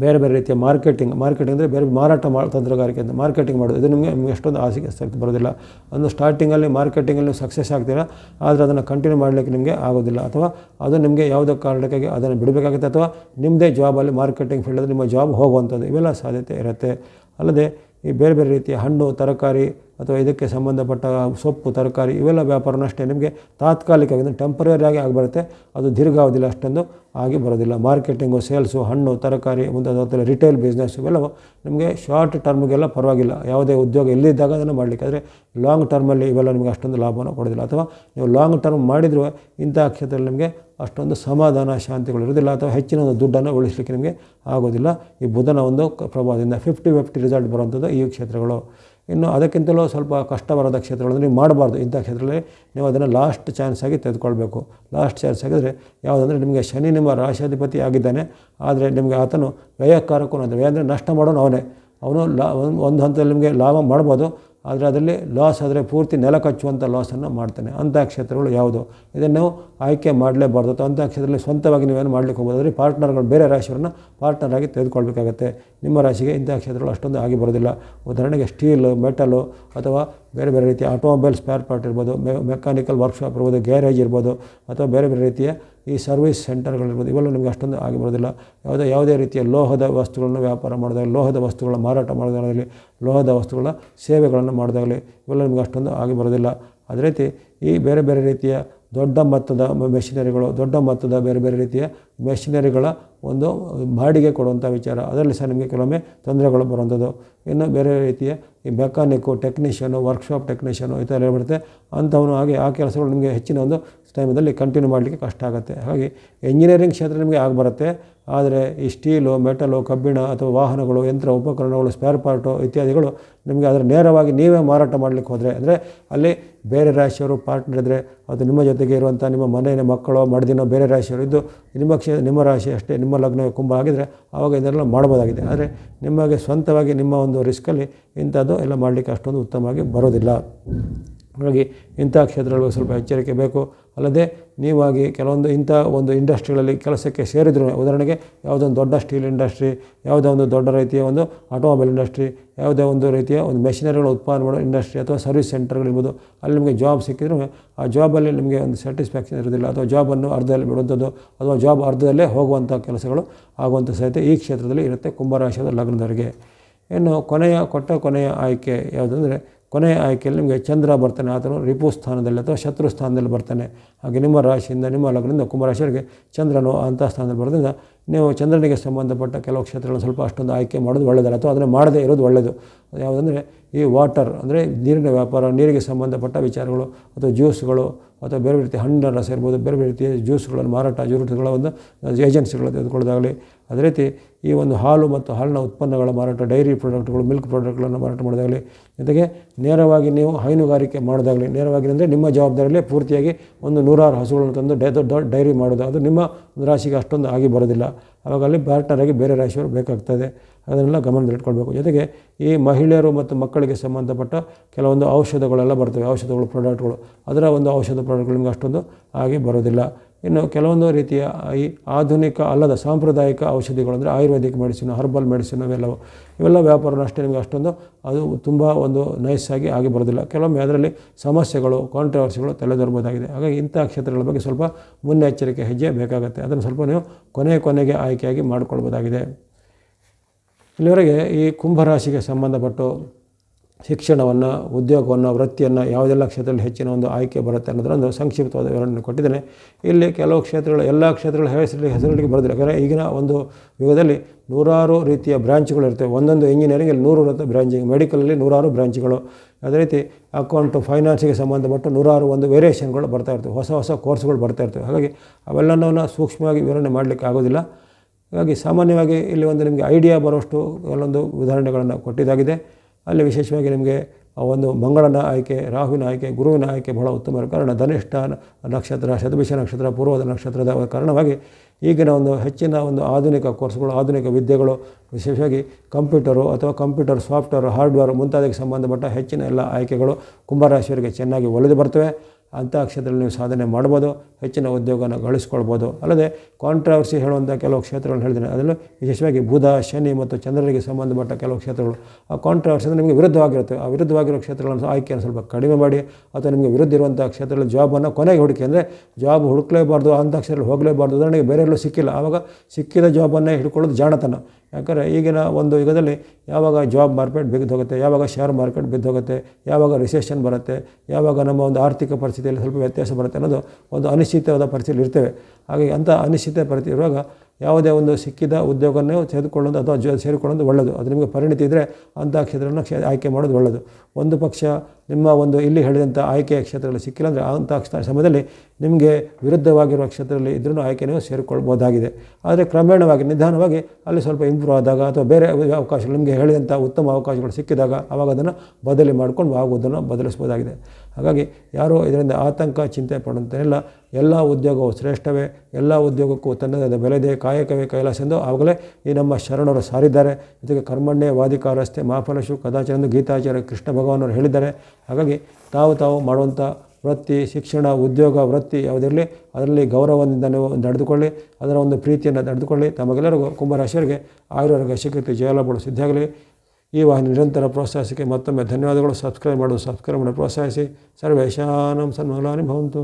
ಬೇರೆ ಬೇರೆ ರೀತಿಯ ಮಾರ್ಕೆಟಿಂಗ್ ಮಾರ್ಕೆಟಿಂಗ್ ಅಂದರೆ ಬೇರೆ ಮಾರಾಟ ಮಾ ತಂತ್ರಗಾರಿಕೆ ಅಂತ ಮಾರ್ಕೆಟಿಂಗ್ ಮಾಡೋದು. ಇದು ನಿಮಗೆ ನಿಮಗೆ ಎಷ್ಟೊಂದು ಆಸೆಗೆ ಆಸಕ್ತಿ ಬರೋದಿಲ್ಲ. ಒಂದು ಸ್ಟಾರ್ಟಿಂಗಲ್ಲಿ ಮಾರ್ಕೆಟಿಂಗಲ್ಲಿ ಸಕ್ಸಸ್ ಆಗ್ತೀರಾ? ಆದರೆ ಅದನ್ನು ಕಂಟಿನ್ಯೂ ಮಾಡಲಿಕ್ಕೆ ನಿಮಗೆ ಆಗೋದಿಲ್ಲ. ಅಥವಾ ಅದು ನಿಮಗೆ ಯಾವುದೋ ಕಾರಣಕ್ಕಾಗಿ ಅದನ್ನು ಬಿಡಬೇಕಾಗುತ್ತೆ, ಅಥವಾ ನಿಮ್ಮದೇ ಜಾಬಲ್ಲಿ ಮಾರ್ಕೆಟಿಂಗ್ ಫೀಲ್ಡಲ್ಲಿ ನಿಮ್ಮ ಜಾಬ್ ಹೋಗುವಂಥದ್ದು ಇವೆಲ್ಲ ಸಾಧ್ಯತೆ ಇರುತ್ತೆ. ಅಲ್ಲದೆ ಈ ಬೇರೆ ಬೇರೆ ರೀತಿಯ ಹಣ್ಣು, ತರಕಾರಿ ಅಥವಾ ಇದಕ್ಕೆ ಸಂಬಂಧಪಟ್ಟ ಸೊಪ್ಪು, ತರಕಾರಿ ಇವೆಲ್ಲ ವ್ಯಾಪಾರನೂ ಅಷ್ಟೇ. ನಿಮಗೆ ತಾತ್ಕಾಲಿಕವಾಗಿ ಟೆಂಪರರಿ ಆಗಿ ಆಗಿಬರುತ್ತೆ. ಅದು ದೀರ್ಘಾವಧಿಯಲ್ಲಿ ಅಷ್ಟೊಂದು ಆಗಿ ಬರೋದಿಲ್ಲ. ಮಾರ್ಕೆಟಿಂಗು ಸೇಲ್ಸು ಹಣ್ಣು, ತರಕಾರಿ ಮುಂತಾದ ರಿಟೇಲ್ ಬಿಸ್ನೆಸ್ ಇವೆಲ್ಲವೂ ನಿಮಗೆ ಶಾರ್ಟ್ ಟರ್ಮ್ಗೆಲ್ಲ ಪರವಾಗಿಲ್ಲ. ಯಾವುದೇ ಉದ್ಯೋಗ ಎಲ್ಲಿದ್ದಾಗ ಅದನ್ನು ಮಾಡಲಿಕ್ಕೆ. ಆದರೆ ಲಾಂಗ್ ಟರ್ಮಲ್ಲಿ ಇವೆಲ್ಲ ನಿಮಗೆ ಅಷ್ಟೊಂದು ಲಾಭವನ್ನು ಕೊಡೋದಿಲ್ಲ ಅಥವಾ ನೀವು ಲಾಂಗ್ ಟರ್ಮ್ ಮಾಡಿದರೂ ಇಂಥ ಕ್ಷೇತ್ರದಲ್ಲಿ ನಿಮಗೆ ಅಷ್ಟೊಂದು ಸಮಾಧಾನ ಶಾಂತಿಗಳು ಇರೋದಿಲ್ಲ ಅಥವಾ ಹೆಚ್ಚಿನ ಒಂದು ದುಡ್ಡನ್ನು ಉಳಿಸಲಿಕ್ಕೆ ನಿಮಗೆ ಆಗೋದಿಲ್ಲ. ಈ ಬುಧನ ಒಂದು ಪ್ರಭಾವದಿಂದ ಫಿಫ್ಟಿ ಫಿಫ್ಟಿ ರಿಸಲ್ಟ್ ಬರುವಂಥದ್ದು ಈ ಕ್ಷೇತ್ರಗಳು. ಇನ್ನು ಅದಕ್ಕಿಂತಲೂ ಸ್ವಲ್ಪ ಕಷ್ಟವಾದ ಕ್ಷೇತ್ರಗಳನ್ನು ನೀವು ಮಾಡಬಾರ್ದು. ಇಂಥ ಕ್ಷೇತ್ರದಲ್ಲಿ ನೀವು ಅದನ್ನು ಲಾಸ್ಟ್ ಚಾನ್ಸ್ ಆಗಿ ತೆಗೆದುಕೊಳ್ಬೇಕು. ಲಾಸ್ಟ್ ಚಾನ್ಸ್ ಆಗಿದ್ರೆ ಯಾವುದಂದರೆ ನಿಮಗೆ ಶನಿ ನಿಮ್ಮ ರಾಶಾಧಿಪತಿ ಆಗಿದ್ದಾನೆ. ಆದರೆ ನಿಮಗೆ ಆತನು ವ್ಯಯಕಾರಕ್ಕೂ ಅಂದರೆ ವ್ಯಯ ಅಂದರೆ ನಷ್ಟ ಮಾಡೋನು ಅವನೇ. ಅವನು ಲಾ ಒಂದು ಹಂತದಲ್ಲಿ ನಿಮಗೆ ಲಾಭ ಮಾಡ್ಬೋದು. ಆದರೆ ಅದರಲ್ಲಿ ಲಾಸ್ ಆದರೆ ಪೂರ್ತಿ ನೆಲ ಕಚ್ಚುವಂಥ ಲಾಸನ್ನು ಮಾಡ್ತಾನೆ. ಅಂಥ ಕ್ಷೇತ್ರಗಳು ಯಾವುದು? ಇದನ್ನು ಆಯ್ಕೆ ಮಾಡಲೇಬಾರ್ದು. ಅಥವಾ ಅಂಥ ಕ್ಷೇತ್ರದಲ್ಲಿ ಸ್ವಂತವಾಗಿ ನೀವೇನು ಮಾಡಲಿಕ್ಕೆ ಹೋಗ್ಬೋದು? ಅಂದರೆ ಪಾರ್ಟ್ನರ್ಗಳು ಬೇರೆ ರಾಶಿಯವರನ್ನ ಪಾರ್ಟ್ನರ್ ಆಗಿ ತೆಗೆದುಕೊಳ್ಬೇಕಾಗತ್ತೆ. ನಿಮ್ಮ ರಾಶಿಗೆ ಇಂಥ ಕ್ಷೇತ್ರಗಳು ಅಷ್ಟೊಂದು ಆಗಿ ಬರೋದಿಲ್ಲ. ಉದಾಹರಣೆಗೆ ಸ್ಟೀಲು ಮೆಟಲು ಅಥವಾ ಬೇರೆ ಬೇರೆ ರೀತಿಯ ಆಟೋಮೊಬೈಲ್ ಸ್ಪೇರ್ ಪಾರ್ಟ್ ಇರ್ಬೋದು ಮೆಕ್ಯಾನಿಕಲ್ ವರ್ಕ್ಶಾಪ್ ಇರ್ಬೋದು ಗ್ಯಾರೇಜ್ ಇರ್ಬೋದು, ಅಥವಾ ಬೇರೆ ಬೇರೆ ರೀತಿಯ ಈ ಸರ್ವಿಸ್ ಸೆಂಟರ್ಗಳಿರ್ಬೋದು ಇವೆಲ್ಲ ನಿಮಗೆ ಅಷ್ಟೊಂದು ಆಗಿ ಬರೋದಿಲ್ಲ. ಯಾವುದೇ ಯಾವುದೇ ರೀತಿಯ ಲೋಹದ ವಸ್ತುಗಳನ್ನು ವ್ಯಾಪಾರ ಮಾಡೋದಾಗಲಿ ಲೋಹದ ವಸ್ತುಗಳ ಮಾರಾಟ ಮಾಡೋದಾಗಲಿ ಲೋಹದ ವಸ್ತುಗಳ ಸೇವೆಗಳನ್ನು ಮಾಡೋದಾಗಲಿ ಇವೆಲ್ಲ ನಿಮಗೆ ಅಷ್ಟೊಂದು ಆಗಿ ಬರೋದಿಲ್ಲ. ಅದೇ ರೀತಿ ಈ ಬೇರೆ ಬೇರೆ ರೀತಿಯ ದೊಡ್ಡ ಮೊತ್ತದ ಮೆಷಿನರಿಗಳು ದೊಡ್ಡ ಮೊತ್ತದ ಬೇರೆ ಬೇರೆ ರೀತಿಯ ಮೆಷಿನರಿಗಳ ಒಂದು ಬಾಡಿಗೆ ಕೊಡುವಂಥ ವಿಚಾರ. ಅದರಲ್ಲಿ ಸಹ ನಿಮಗೆ ಕೆಲವೊಮ್ಮೆ ತೊಂದರೆಗಳು ಬರುವಂಥದ್ದು. ಇನ್ನು ಬೇರೆ ರೀತಿಯ ಈ ಮೆಕ್ಯಾನಿಕ್ಕು, ಟೆಕ್ನಿಷಿಯನು, ವರ್ಕ್ಶಾಪ್ ಟೆಕ್ನಿಷಿಯನು ಈ ಥರ ಹೇಳ್ಬಿಡುತ್ತೆ. ಅಂಥವನು ಹಾಗೆ ಆ ಕೆಲಸಗಳು ನಿಮಗೆ ಹೆಚ್ಚಿನ ಒಂದು ಟೈಮಲ್ಲಿ ಕಂಟಿನ್ಯೂ ಮಾಡಲಿಕ್ಕೆ ಕಷ್ಟ ಆಗುತ್ತೆ. ಹಾಗಾಗಿ ಇಂಜಿನಿಯರಿಂಗ್ ಕ್ಷೇತ್ರ ನಿಮಗೆ ಆಗಿ ಬರುತ್ತೆ. ಆದರೆ ಈ ಸ್ಟೀಲು, ಮೆಟಲು, ಕಬ್ಬಿಣ ಅಥವಾ ವಾಹನಗಳು, ಯಂತ್ರ, ಉಪಕರಣಗಳು, ಸ್ಪೇರ್ ಪಾರ್ಟು ಇತ್ಯಾದಿಗಳು ನಿಮಗೆ ಅದರ ನೇರವಾಗಿ ನೀವೇ ಮಾರಾಟ ಮಾಡಲಿಕ್ಕೆ ಹೋದರೆ, ಅಂದರೆ ಅಲ್ಲಿ ಬೇರೆ ರಾಶಿಯವರು ಪಾರ್ಟ್ನರ್ ಇದ್ದರೆ ಅದು ನಿಮ್ಮ ಜೊತೆಗೆ ಇರುವಂಥ ನಿಮ್ಮ ಮನೆಯ ಮಕ್ಕಳು, ಮಡದಿನೋ ಬೇರೆ ರಾಶಿಯವರು ಇದ್ದು ನಿಮ್ಮ ಕ್ಷೇ ನಿಮ್ಮ ರಾಶಿ ಅಷ್ಟೇ, ನಿಮ್ಮ ಲಗ್ನ ಕುಂಭ ಆಗಿದ್ದರೆ ಆವಾಗ ಇದನ್ನೆಲ್ಲ ಮಾಡ್ಬೋದಾಗಿದೆ. ಆದರೆ ನಿಮಗೆ ಸ್ವಂತವಾಗಿ ನಿಮ್ಮ ಒಂದು ರಿಸ್ಕಲ್ಲಿ ಇಂಥದ್ದು ಎಲ್ಲ ಮಾಡಲಿಕ್ಕೆ ಅಷ್ಟೊಂದು ಉತ್ತಮವಾಗಿ ಬರೋದಿಲ್ಲ. ಹಾಗಾಗಿ ಇಂಥ ಕ್ಷೇತ್ರಗಳು ಸ್ವಲ್ಪ ಎಚ್ಚರಿಕೆ ಬೇಕು. ಅಲ್ಲದೆ ನೀವಾಗಿ ಕೆಲವೊಂದು ಇಂಥ ಒಂದು ಇಂಡಸ್ಟ್ರಿಗಳಲ್ಲಿ ಕೆಲಸಕ್ಕೆ ಸೇರಿದ್ರು ಉದಾಹರಣೆಗೆ ಯಾವುದೋ ಒಂದು ದೊಡ್ಡ ಸ್ಟೀಲ್ ಇಂಡಸ್ಟ್ರಿ, ಯಾವುದೋ ಒಂದು ದೊಡ್ಡ ರೀತಿಯ ಒಂದು ಆಟೋಮೊಬೈಲ್ ಇಂಡಸ್ಟ್ರಿ, ಯಾವುದೇ ಒಂದು ರೀತಿಯ ಒಂದು ಮೆಷಿನರಿಗಳು ಉತ್ಪಾದನೆ ಮಾಡೋ ಇಂಡಸ್ಟ್ರಿ ಅಥವಾ ಸರ್ವಿಸ್ ಸೆಂಟರ್ಗಳಿರ್ಬೋದು ಅಲ್ಲಿ ನಿಮಗೆ ಜಾಬ್ ಸಿಕ್ಕಿದ್ರು ಆ ಜಾಬಲ್ಲಿ ನಿಮಗೆ ಒಂದು ಸ್ಯಾಟಿಸ್ಫ್ಯಾಕ್ಷನ್ ಇರೋದಿಲ್ಲ ಅಥವಾ ಜಾಬನ್ನು ಅರ್ಧದಲ್ಲಿ ಬಿಡುವಂಥದ್ದು, ಅಥವಾ ಜಾಬ್ ಅರ್ಧದಲ್ಲೇ ಹೋಗುವಂಥ ಕೆಲಸಗಳು ಆಗುವಂಥ ಸಹಿತ ಈ ಕ್ಷೇತ್ರದಲ್ಲಿ ಇರುತ್ತೆ ಕುಂಭರಾಶಿಯಾದ ಲಗ್ನದವರಿಗೆ. ಇನ್ನು ಕೊನೆಯ, ಕೊಟ್ಟ ಕೊನೆಯ ಆಯ್ಕೆ ಯಾವುದಂದರೆ ಕೊನೆಯ ಆಯ್ಕೆಯಲ್ಲಿ ನಿಮಗೆ ಚಂದ್ರ ಬರ್ತಾನೆ, ಆತನು ರಿಪು ಸ್ಥಾನದಲ್ಲಿ ಅಥವಾ ಶತ್ರು ಸ್ಥಾನದಲ್ಲಿ ಬರ್ತಾನೆ. ಹಾಗೆ ನಿಮ್ಮ ರಾಶಿಯಿಂದ, ನಿಮ್ಮ ಲಗ್ನದಿಂದ ಕುಂಭರಾಶಿಯವರಿಗೆ ಚಂದ್ರನು ಅಂತ ಸ್ಥಾನದಲ್ಲಿ ಬರೋದ್ರಿಂದ ನೀವು ಚಂದ್ರನಿಗೆ ಸಂಬಂಧಪಟ್ಟ ಕೆಲವು ಕ್ಷೇತ್ರಗಳನ್ನು ಸ್ವಲ್ಪ ಅಷ್ಟೊಂದು ಆಯ್ಕೆ ಮಾಡೋದು ಒಳ್ಳೆಯದಲ್ಲ ಅಥವಾ ಅದನ್ನು ಮಾಡದೇ ಇರೋದು ಒಳ್ಳೆಯದು. ಯಾವುದಂದರೆ ಈ ವಾಟರ್ ಅಂದರೆ ನೀರಿನ ವ್ಯಾಪಾರ, ನೀರಿಗೆ ಸಂಬಂಧಪಟ್ಟ ವಿಚಾರಗಳು ಅಥವಾ ಜ್ಯೂಸ್ಗಳು ಅಥವಾ ಬೇರೆ ಬೇರೆ ರೀತಿಯ ಹಣ್ಣಿನ ರಸ ಇರ್ಬೋದು ಬೇರೆ ಬೇರೆ ರೀತಿಯ ಜ್ಯೂಸ್ಗಳನ್ನು ಮಾರಾಟ ಜ್ಯೂಸ್ಗಳ ಒಂದು ಏಜೆನ್ಸಿಗಳು ತೆಗೆದುಕೊಳ್ಳೋದಾಗಲಿ ಅದೇ ರೀತಿ ಈ ಒಂದು ಹಾಲು ಮತ್ತು ಹಾಲಿನ ಉತ್ಪನ್ನಗಳ ಮಾರಾಟ, ಡೈರಿ ಪ್ರಾಡಕ್ಟ್ಗಳು, ಮಿಲ್ಕ್ ಪ್ರಾಡಕ್ಟ್ಗಳನ್ನು ಮಾರಾಟ ಮಾಡೋದಾಗಲಿ, ಜೊತೆಗೆ ನೇರವಾಗಿ ನೀವು ಹೈನುಗಾರಿಕೆ ಮಾಡೋದಾಗಲಿ, ನೇರವಾಗಿ ಅಂದರೆ ನಿಮ್ಮ ಜವಾಬ್ದಾರಿಯಲ್ಲೇ ಪೂರ್ತಿಯಾಗಿ ಒಂದು ನೂರಾರು ಹಸುಗಳನ್ನು ತಂದು ಡೈ ಡೈರಿ ಮಾಡೋದು, ಅದು ನಿಮ್ಮ ರಾಶಿಗೆ ಅಷ್ಟೊಂದು ಆಗಿ ಬರೋದಿಲ್ಲ. ಆವಾಗ ಅಲ್ಲಿ ಪಾರ್ಟ್ನರಾಗಿ ಬೇರೆ ರಾಶಿಯವರು ಬೇಕಾಗ್ತದೆ. ಅದನ್ನೆಲ್ಲ ಗಮನದಲ್ಲಿಟ್ಕೊಳ್ಬೇಕು ಜೊತೆಗೆ ಈ ಮಹಿಳೆಯರು ಮತ್ತು ಮಕ್ಕಳಿಗೆ ಸಂಬಂಧಪಟ್ಟ ಕೆಲವೊಂದು ಔಷಧಗಳೆಲ್ಲ ಬರ್ತವೆ. ಔಷಧಗಳು, ಪ್ರಾಡಕ್ಟ್ಗಳು, ಅದರ ಒಂದು ಔಷಧ ಪ್ರಾಡಕ್ಟ್ಗಳು ನಿಮಗೆ ಅಷ್ಟೊಂದು ಆಗಿ ಬರೋದಿಲ್ಲ. ಇನ್ನು ಕೆಲವೊಂದು ರೀತಿಯ ಈ ಆಧುನಿಕ ಅಲ್ಲದ ಸಾಂಪ್ರದಾಯಿಕ ಔಷಧಿಗಳು ಅಂದರೆ ಆಯುರ್ವೇದಿಕ್ ಮೆಡಿಸಿನ್, ಹರ್ಬಲ್ ಮೆಡಿಸಿನ್ ಅವೆಲ್ಲವು. ಇವೆಲ್ಲ ವ್ಯಾಪಾರನ ಅಷ್ಟೇ ನಿಮಗೆ ಅಷ್ಟೊಂದು ಅದು ತುಂಬ ಒಂದು ನೈಸಾಗಿ ಆಗಿ ಬರೋದಿಲ್ಲ. ಕೆಲವೊಮ್ಮೆ ಅದರಲ್ಲಿ ಸಮಸ್ಯೆಗಳು ಕಾಂಟ್ರವರ್ಸಿಗಳು ತಲೆದೋರ್ಬೋದಾಗಿದೆ. ಹಾಗಾಗಿ ಇಂಥ ಕ್ಷೇತ್ರಗಳ ಬಗ್ಗೆ ಸ್ವಲ್ಪ ಮುನ್ನೆಚ್ಚರಿಕೆ ಹೆಜ್ಜೆ ಬೇಕಾಗುತ್ತೆ. ಅದನ್ನು ಸ್ವಲ್ಪ ನೀವು ಕೊನೆ ಕೊನೆಗೆ ಆಯ್ಕೆಯಾಗಿ ಮಾಡಿಕೊಳ್ಬೋದಾಗಿದೆ. ಇಲ್ಲಿವರೆಗೆ ಈ ಕುಂಭರಾಶಿಗೆ ಸಂಬಂಧಪಟ್ಟು ಶಿಕ್ಷಣವನ್ನು, ಉದ್ಯೋಗವನ್ನು, ವೃತ್ತಿಯನ್ನು ಯಾವುದೆಲ್ಲ ಕ್ಷೇತ್ರದಲ್ಲಿ ಹೆಚ್ಚಿನ ಒಂದು ಆಯ್ಕೆ ಬರುತ್ತೆ ಅನ್ನೋದರ ಒಂದು ಸಂಕ್ಷಿಪ್ತವಾದ ವಿವರಣೆ ಕೊಟ್ಟಿದ್ದೇನೆ. ಇಲ್ಲಿ ಕೆಲವು ಕ್ಷೇತ್ರಗಳು, ಎಲ್ಲ ಕ್ಷೇತ್ರಗಳ ಹೆಸರಲ್ಲಿ ಹೆಸರುಗಳಿಗೆ ಬರೋದಿಲ್ಲ ಯಾಕಂದರೆ ಈಗಿನ ಒಂದು ಯುಗದಲ್ಲಿ ನೂರಾರು ರೀತಿಯ ಬ್ರಾಂಚ್ಗಳು ಇರ್ತವೆ. ಒಂದೊಂದು ಇಂಜಿನಿಯರಿಂಗಲ್ಲಿ ನೂರು ಇರುತ್ತೆ ಬ್ರಾಂಚಿಂಗ್ ಮೆಡಿಕಲಲ್ಲಿ ನೂರಾರು ಬ್ರಾಂಚ್ಗಳು. ಅದೇ ರೀತಿ ಅಕೌಂಟು ಫೈನಾನ್ಸಿಗೆ ಸಂಬಂಧಪಟ್ಟು ನೂರಾರು ಒಂದು ವೇರಿಯೇಷನ್ಗಳು ಬರ್ತಾ ಇರ್ತವೆ. ಹೊಸ ಹೊಸ ಕೋರ್ಸ್ಗಳು ಬರ್ತಾ ಇರ್ತವೆ. ಹಾಗಾಗಿ ಅವೆಲ್ಲವನ್ನು ಸೂಕ್ಷ್ಮವಾಗಿ ವಿವರಣೆ ಮಾಡಲಿಕ್ಕೆ ಆಗೋದಿಲ್ಲ. ಹಾಗಾಗಿ ಸಾಮಾನ್ಯವಾಗಿ ಇಲ್ಲಿ ಒಂದು ನಿಮಗೆ ಐಡಿಯಾ ಬರೋಷ್ಟು ಕೆಲವೊಂದು ಉದಾಹರಣೆಗಳನ್ನು ಕೊಟ್ಟಿದ್ದಾಗಿದೆ. ಅಲ್ಲಿ ವಿಶೇಷವಾಗಿ ನಿಮಗೆ ಒಂದು ಮಂಗಳನ ಆಯ್ಕೆ, ರಾಹುವಿನ ಆಯ್ಕೆ, ಗುರುವಿನ ಆಯ್ಕೆ ಬಹಳ ಉತ್ತಮ ಕಾರಣ ಧನಿಷ್ಠ ನಕ್ಷತ್ರ, ಶತಭಿಷ ನಕ್ಷತ್ರ, ಪೂರ್ವದ ನಕ್ಷತ್ರದ ಕಾರಣವಾಗಿ ಈಗಿನ ಒಂದು ಹೆಚ್ಚಿನ ಒಂದು ಆಧುನಿಕ ಕೋರ್ಸ್ಗಳು, ಆಧುನಿಕ ವಿದ್ಯೆಗಳು, ವಿಶೇಷವಾಗಿ ಕಂಪ್ಯೂಟರು ಅಥವಾ ಕಂಪ್ಯೂಟರ್ ಸಾಫ್ಟ್ವೇರ್, ಹಾರ್ಡ್ವೇರ್ ಮುಂತಾದಕ್ಕೆ ಸಂಬಂಧಪಟ್ಟ ಹೆಚ್ಚಿನ ಎಲ್ಲ ಆಯ್ಕೆಗಳು ಕುಂಭರಾಶಿಯವರಿಗೆ ಚೆನ್ನಾಗಿ ಒಲಿದು ಬರ್ತವೆ. ಅಂಥ ಕ್ಷೇತ್ರದಲ್ಲಿ ನೀವು ಸಾಧನೆ ಮಾಡ್ಬೋದು, ಹೆಚ್ಚಿನ ಉದ್ಯೋಗನ ಗಳಿಸ್ಕೊಳ್ಬೋದು. ಅಲ್ಲದೆ ಕಾಂಟ್ರವರ್ಸಿ ಹೇಳುವಂಥ ಕೆಲವು ಕ್ಷೇತ್ರಗಳನ್ನು ಹೇಳಿದ್ದೀನಿ. ಅದರಲ್ಲೂ ವಿಶೇಷವಾಗಿ ಬುಧ, ಶನಿ ಮತ್ತು ಚಂದ್ರರಿಗೆ ಸಂಬಂಧಪಟ್ಟ ಕೆಲವು ಕ್ಷೇತ್ರಗಳು. ಆ ಕಾಂಟ್ರವರ್ಸಿ ಅಂದರೆ ನಿಮಗೆ ವಿರುದ್ಧವಾಗಿರುತ್ತೆ. ಆ ವಿರುದ್ಧವಾಗಿರೋ ಕ್ಷೇತ್ರಗಳನ್ನು ಆಯ್ಕೆಯನ್ನು ಸ್ವಲ್ಪ ಕಡಿಮೆ ಮಾಡಿ, ಅಥವಾ ನಿಮಗೆ ವಿರುದ್ಧ ಇರುವಂಥ ಕ್ಷೇತ್ರಗಳ ಜಾಬನ್ನು ಕೊನೆಗೆ ಹುಡುಕಿ, ಅಂದರೆ ಜಾಬ್ ಹುಡುಕಲೇಬಾರ್ದು ಅಂಥ ಕ್ಷೇತ್ರದಲ್ಲಿ ಹೋಗಲೇಬಾರ್ದು ಉದಾಹರಣೆಗೆ ಬೇರೆ ಬೇರೆಲ್ಲೂ ಸಿಕ್ಕಿಲ್ಲ. ಆವಾಗ ಸಿಕ್ಕಿದ ಜಾಬನ್ನೇ ಹಿಡ್ಕೊಳ್ಳೋದು ಜಾಣತನ. ಯಾಕಂದರೆ ಈಗಿನ ಒಂದು ಯುಗದಲ್ಲಿ ಯಾವಾಗ ಜಾಬ್ ಮಾರ್ಕೆಟ್ ಬಿದ್ದೋಗುತ್ತೆ ಯಾವಾಗ ಶೇರ್ ಮಾರ್ಕೆಟ್ ಬಿದ್ದೋಗುತ್ತೆ ಯಾವಾಗ ರಿಸೆಷನ್ ಬರುತ್ತೆ, ಯಾವಾಗ ನಮ್ಮ ಒಂದು ಆರ್ಥಿಕ ಪರಿಸ್ಥಿತಿಯಲ್ಲಿ ಸ್ವಲ್ಪ ವ್ಯತ್ಯಾಸ ಬರುತ್ತೆ ಅನ್ನೋದು ಒಂದು ಅನಿಶ್ಚಿತವಾದ ಪರಿಸ್ಥಿತಿಯಲ್ಲಿ ಇರ್ತೇವೆ. ಹಾಗಾಗಿ ಅಂಥ ಅನಿಶ್ಚಿತ ಪರಿಸ್ಥಿತಿ ಇರುವಾಗ ಯಾವುದೇ ಒಂದು ಸಿಕ್ಕಿದ ಉದ್ಯೋಗವನ್ನು ತೆಗೆದುಕೊಳ್ಳೋದು ಅಥವಾ ಜೊ ಸೇರಿಕೊಳ್ಳೋದು ಒಳ್ಳೆಯದು ಅದು ನಿಮಗೆ ಪರಿಣಿತಿ ಇದ್ದರೆ ಅಂಥ ಕ್ಷೇತ್ರವನ್ನು ಕ್ಷೇ ಆಯ್ಕೆ ಮಾಡೋದು ಒಳ್ಳೆಯದು ಒಂದು ಪಕ್ಷ ನಿಮ್ಮ ಒಂದು ಇಲ್ಲಿ ಹೇಳಿದಂಥ ಆಯ್ಕೆಯ ಕ್ಷೇತ್ರಗಳು ಸಿಕ್ಕಿಲ್ಲ ಅಂದರೆ ಅಂಥ ಸಮಯದಲ್ಲಿ ನಿಮಗೆ ವಿರುದ್ಧವಾಗಿರುವ ಕ್ಷೇತ್ರದಲ್ಲಿ ಇದ್ರೂ ಆಯ್ಕೆ ನೀವು ಸೇರಿಕೊಳ್ಬೋದಾಗಿದೆ. ಆದರೆ ಕ್ರಮೇಣವಾಗಿ ನಿಧಾನವಾಗಿ ಅಲ್ಲಿ ಸ್ವಲ್ಪ ಇಂಪ್ರೂವ್ ಆದಾಗ ಅಥವಾ ಬೇರೆ ಅವಕಾಶಗಳು ನಿಮಗೆ ಹೇಳಿದಂಥ ಉತ್ತಮ ಅವಕಾಶಗಳು ಸಿಕ್ಕಿದಾಗ ಆವಾಗ ಅದನ್ನು ಬದಲಿ ಮಾಡ್ಕೊಂಡು ಆಗುವುದನ್ನು ಬದಲಿಸ್ಬೋದಾಗಿದೆ. ಹಾಗಾಗಿ ಯಾರೂ ಇದರಿಂದ ಆತಂಕ, ಚಿಂತೆ ಪಡುವಂತೇನಿಲ್ಲ ಎಲ್ಲ ಉದ್ಯೋಗವು ಶ್ರೇಷ್ಠವೇ, ಎಲ್ಲ ಉದ್ಯೋಗಕ್ಕೂ ತನ್ನದಾದ ಬೆಲೆದೆ ಕಾಯಕವೇ ಕೈಲಾಸ ಎಂದು ಆವಾಗಲೇ ಈ ನಮ್ಮ ಶರಣರು ಸಾರಿದ್ದಾರೆ. ಜೊತೆಗೆ ಕರ್ಮಣ್ಯ ವಾದಿಕಾರಸ್ತೆ ಮಾಫಲಶು ಕದಾಚರಂದು ಗೀತಾಚಾರ್ಯ, ಕೃಷ್ಣ ಭಗವಾನರು ಹೇಳಿದ್ದಾರೆ. ಹಾಗಾಗಿ ತಾವು ತಾವು ಮಾಡುವಂಥ ವೃತ್ತಿ, ಶಿಕ್ಷಣ, ಉದ್ಯೋಗ, ವೃತ್ತಿ ಯಾವುದಿರಲಿ, ಅದರಲ್ಲಿ ಗೌರವದಿಂದ ನೀವು ನಡೆದುಕೊಳ್ಳಿ, ಅದರ ಒಂದು ಪ್ರೀತಿಯನ್ನು ನಡೆದುಕೊಳ್ಳಿ. ತಮಗೆಲ್ಲರಿಗೂ ಕುಂಭರಾಶಿಯರಿಗೆ ಆಯುರ್ವರ್ಗ ಶಿಖರತೆ ಜಯಲಭಗಳು ಸಿದ್ಧಿಯಾಗಲಿ ಈ ವಾಹಿನಿ ನಿರಂತರ ಪ್ರೋತ್ಸಾಹಿಸಕ್ಕೆ ಮತ್ತೊಮ್ಮೆ ಧನ್ಯವಾದಗಳು. ಸಬ್ಸ್ಕ್ರೈಬ್ ಮಾಡೋದು ಸಬ್ಸ್ಕ್ರೈಬ್ ಮಾಡಿ. ಪ್ರೋತ್ಸಾಹಿಸಿ. ಸರ್ವೇಶಾನಂ ಸನ್ಮಂಗಲಾನಿ ಭವಂತು.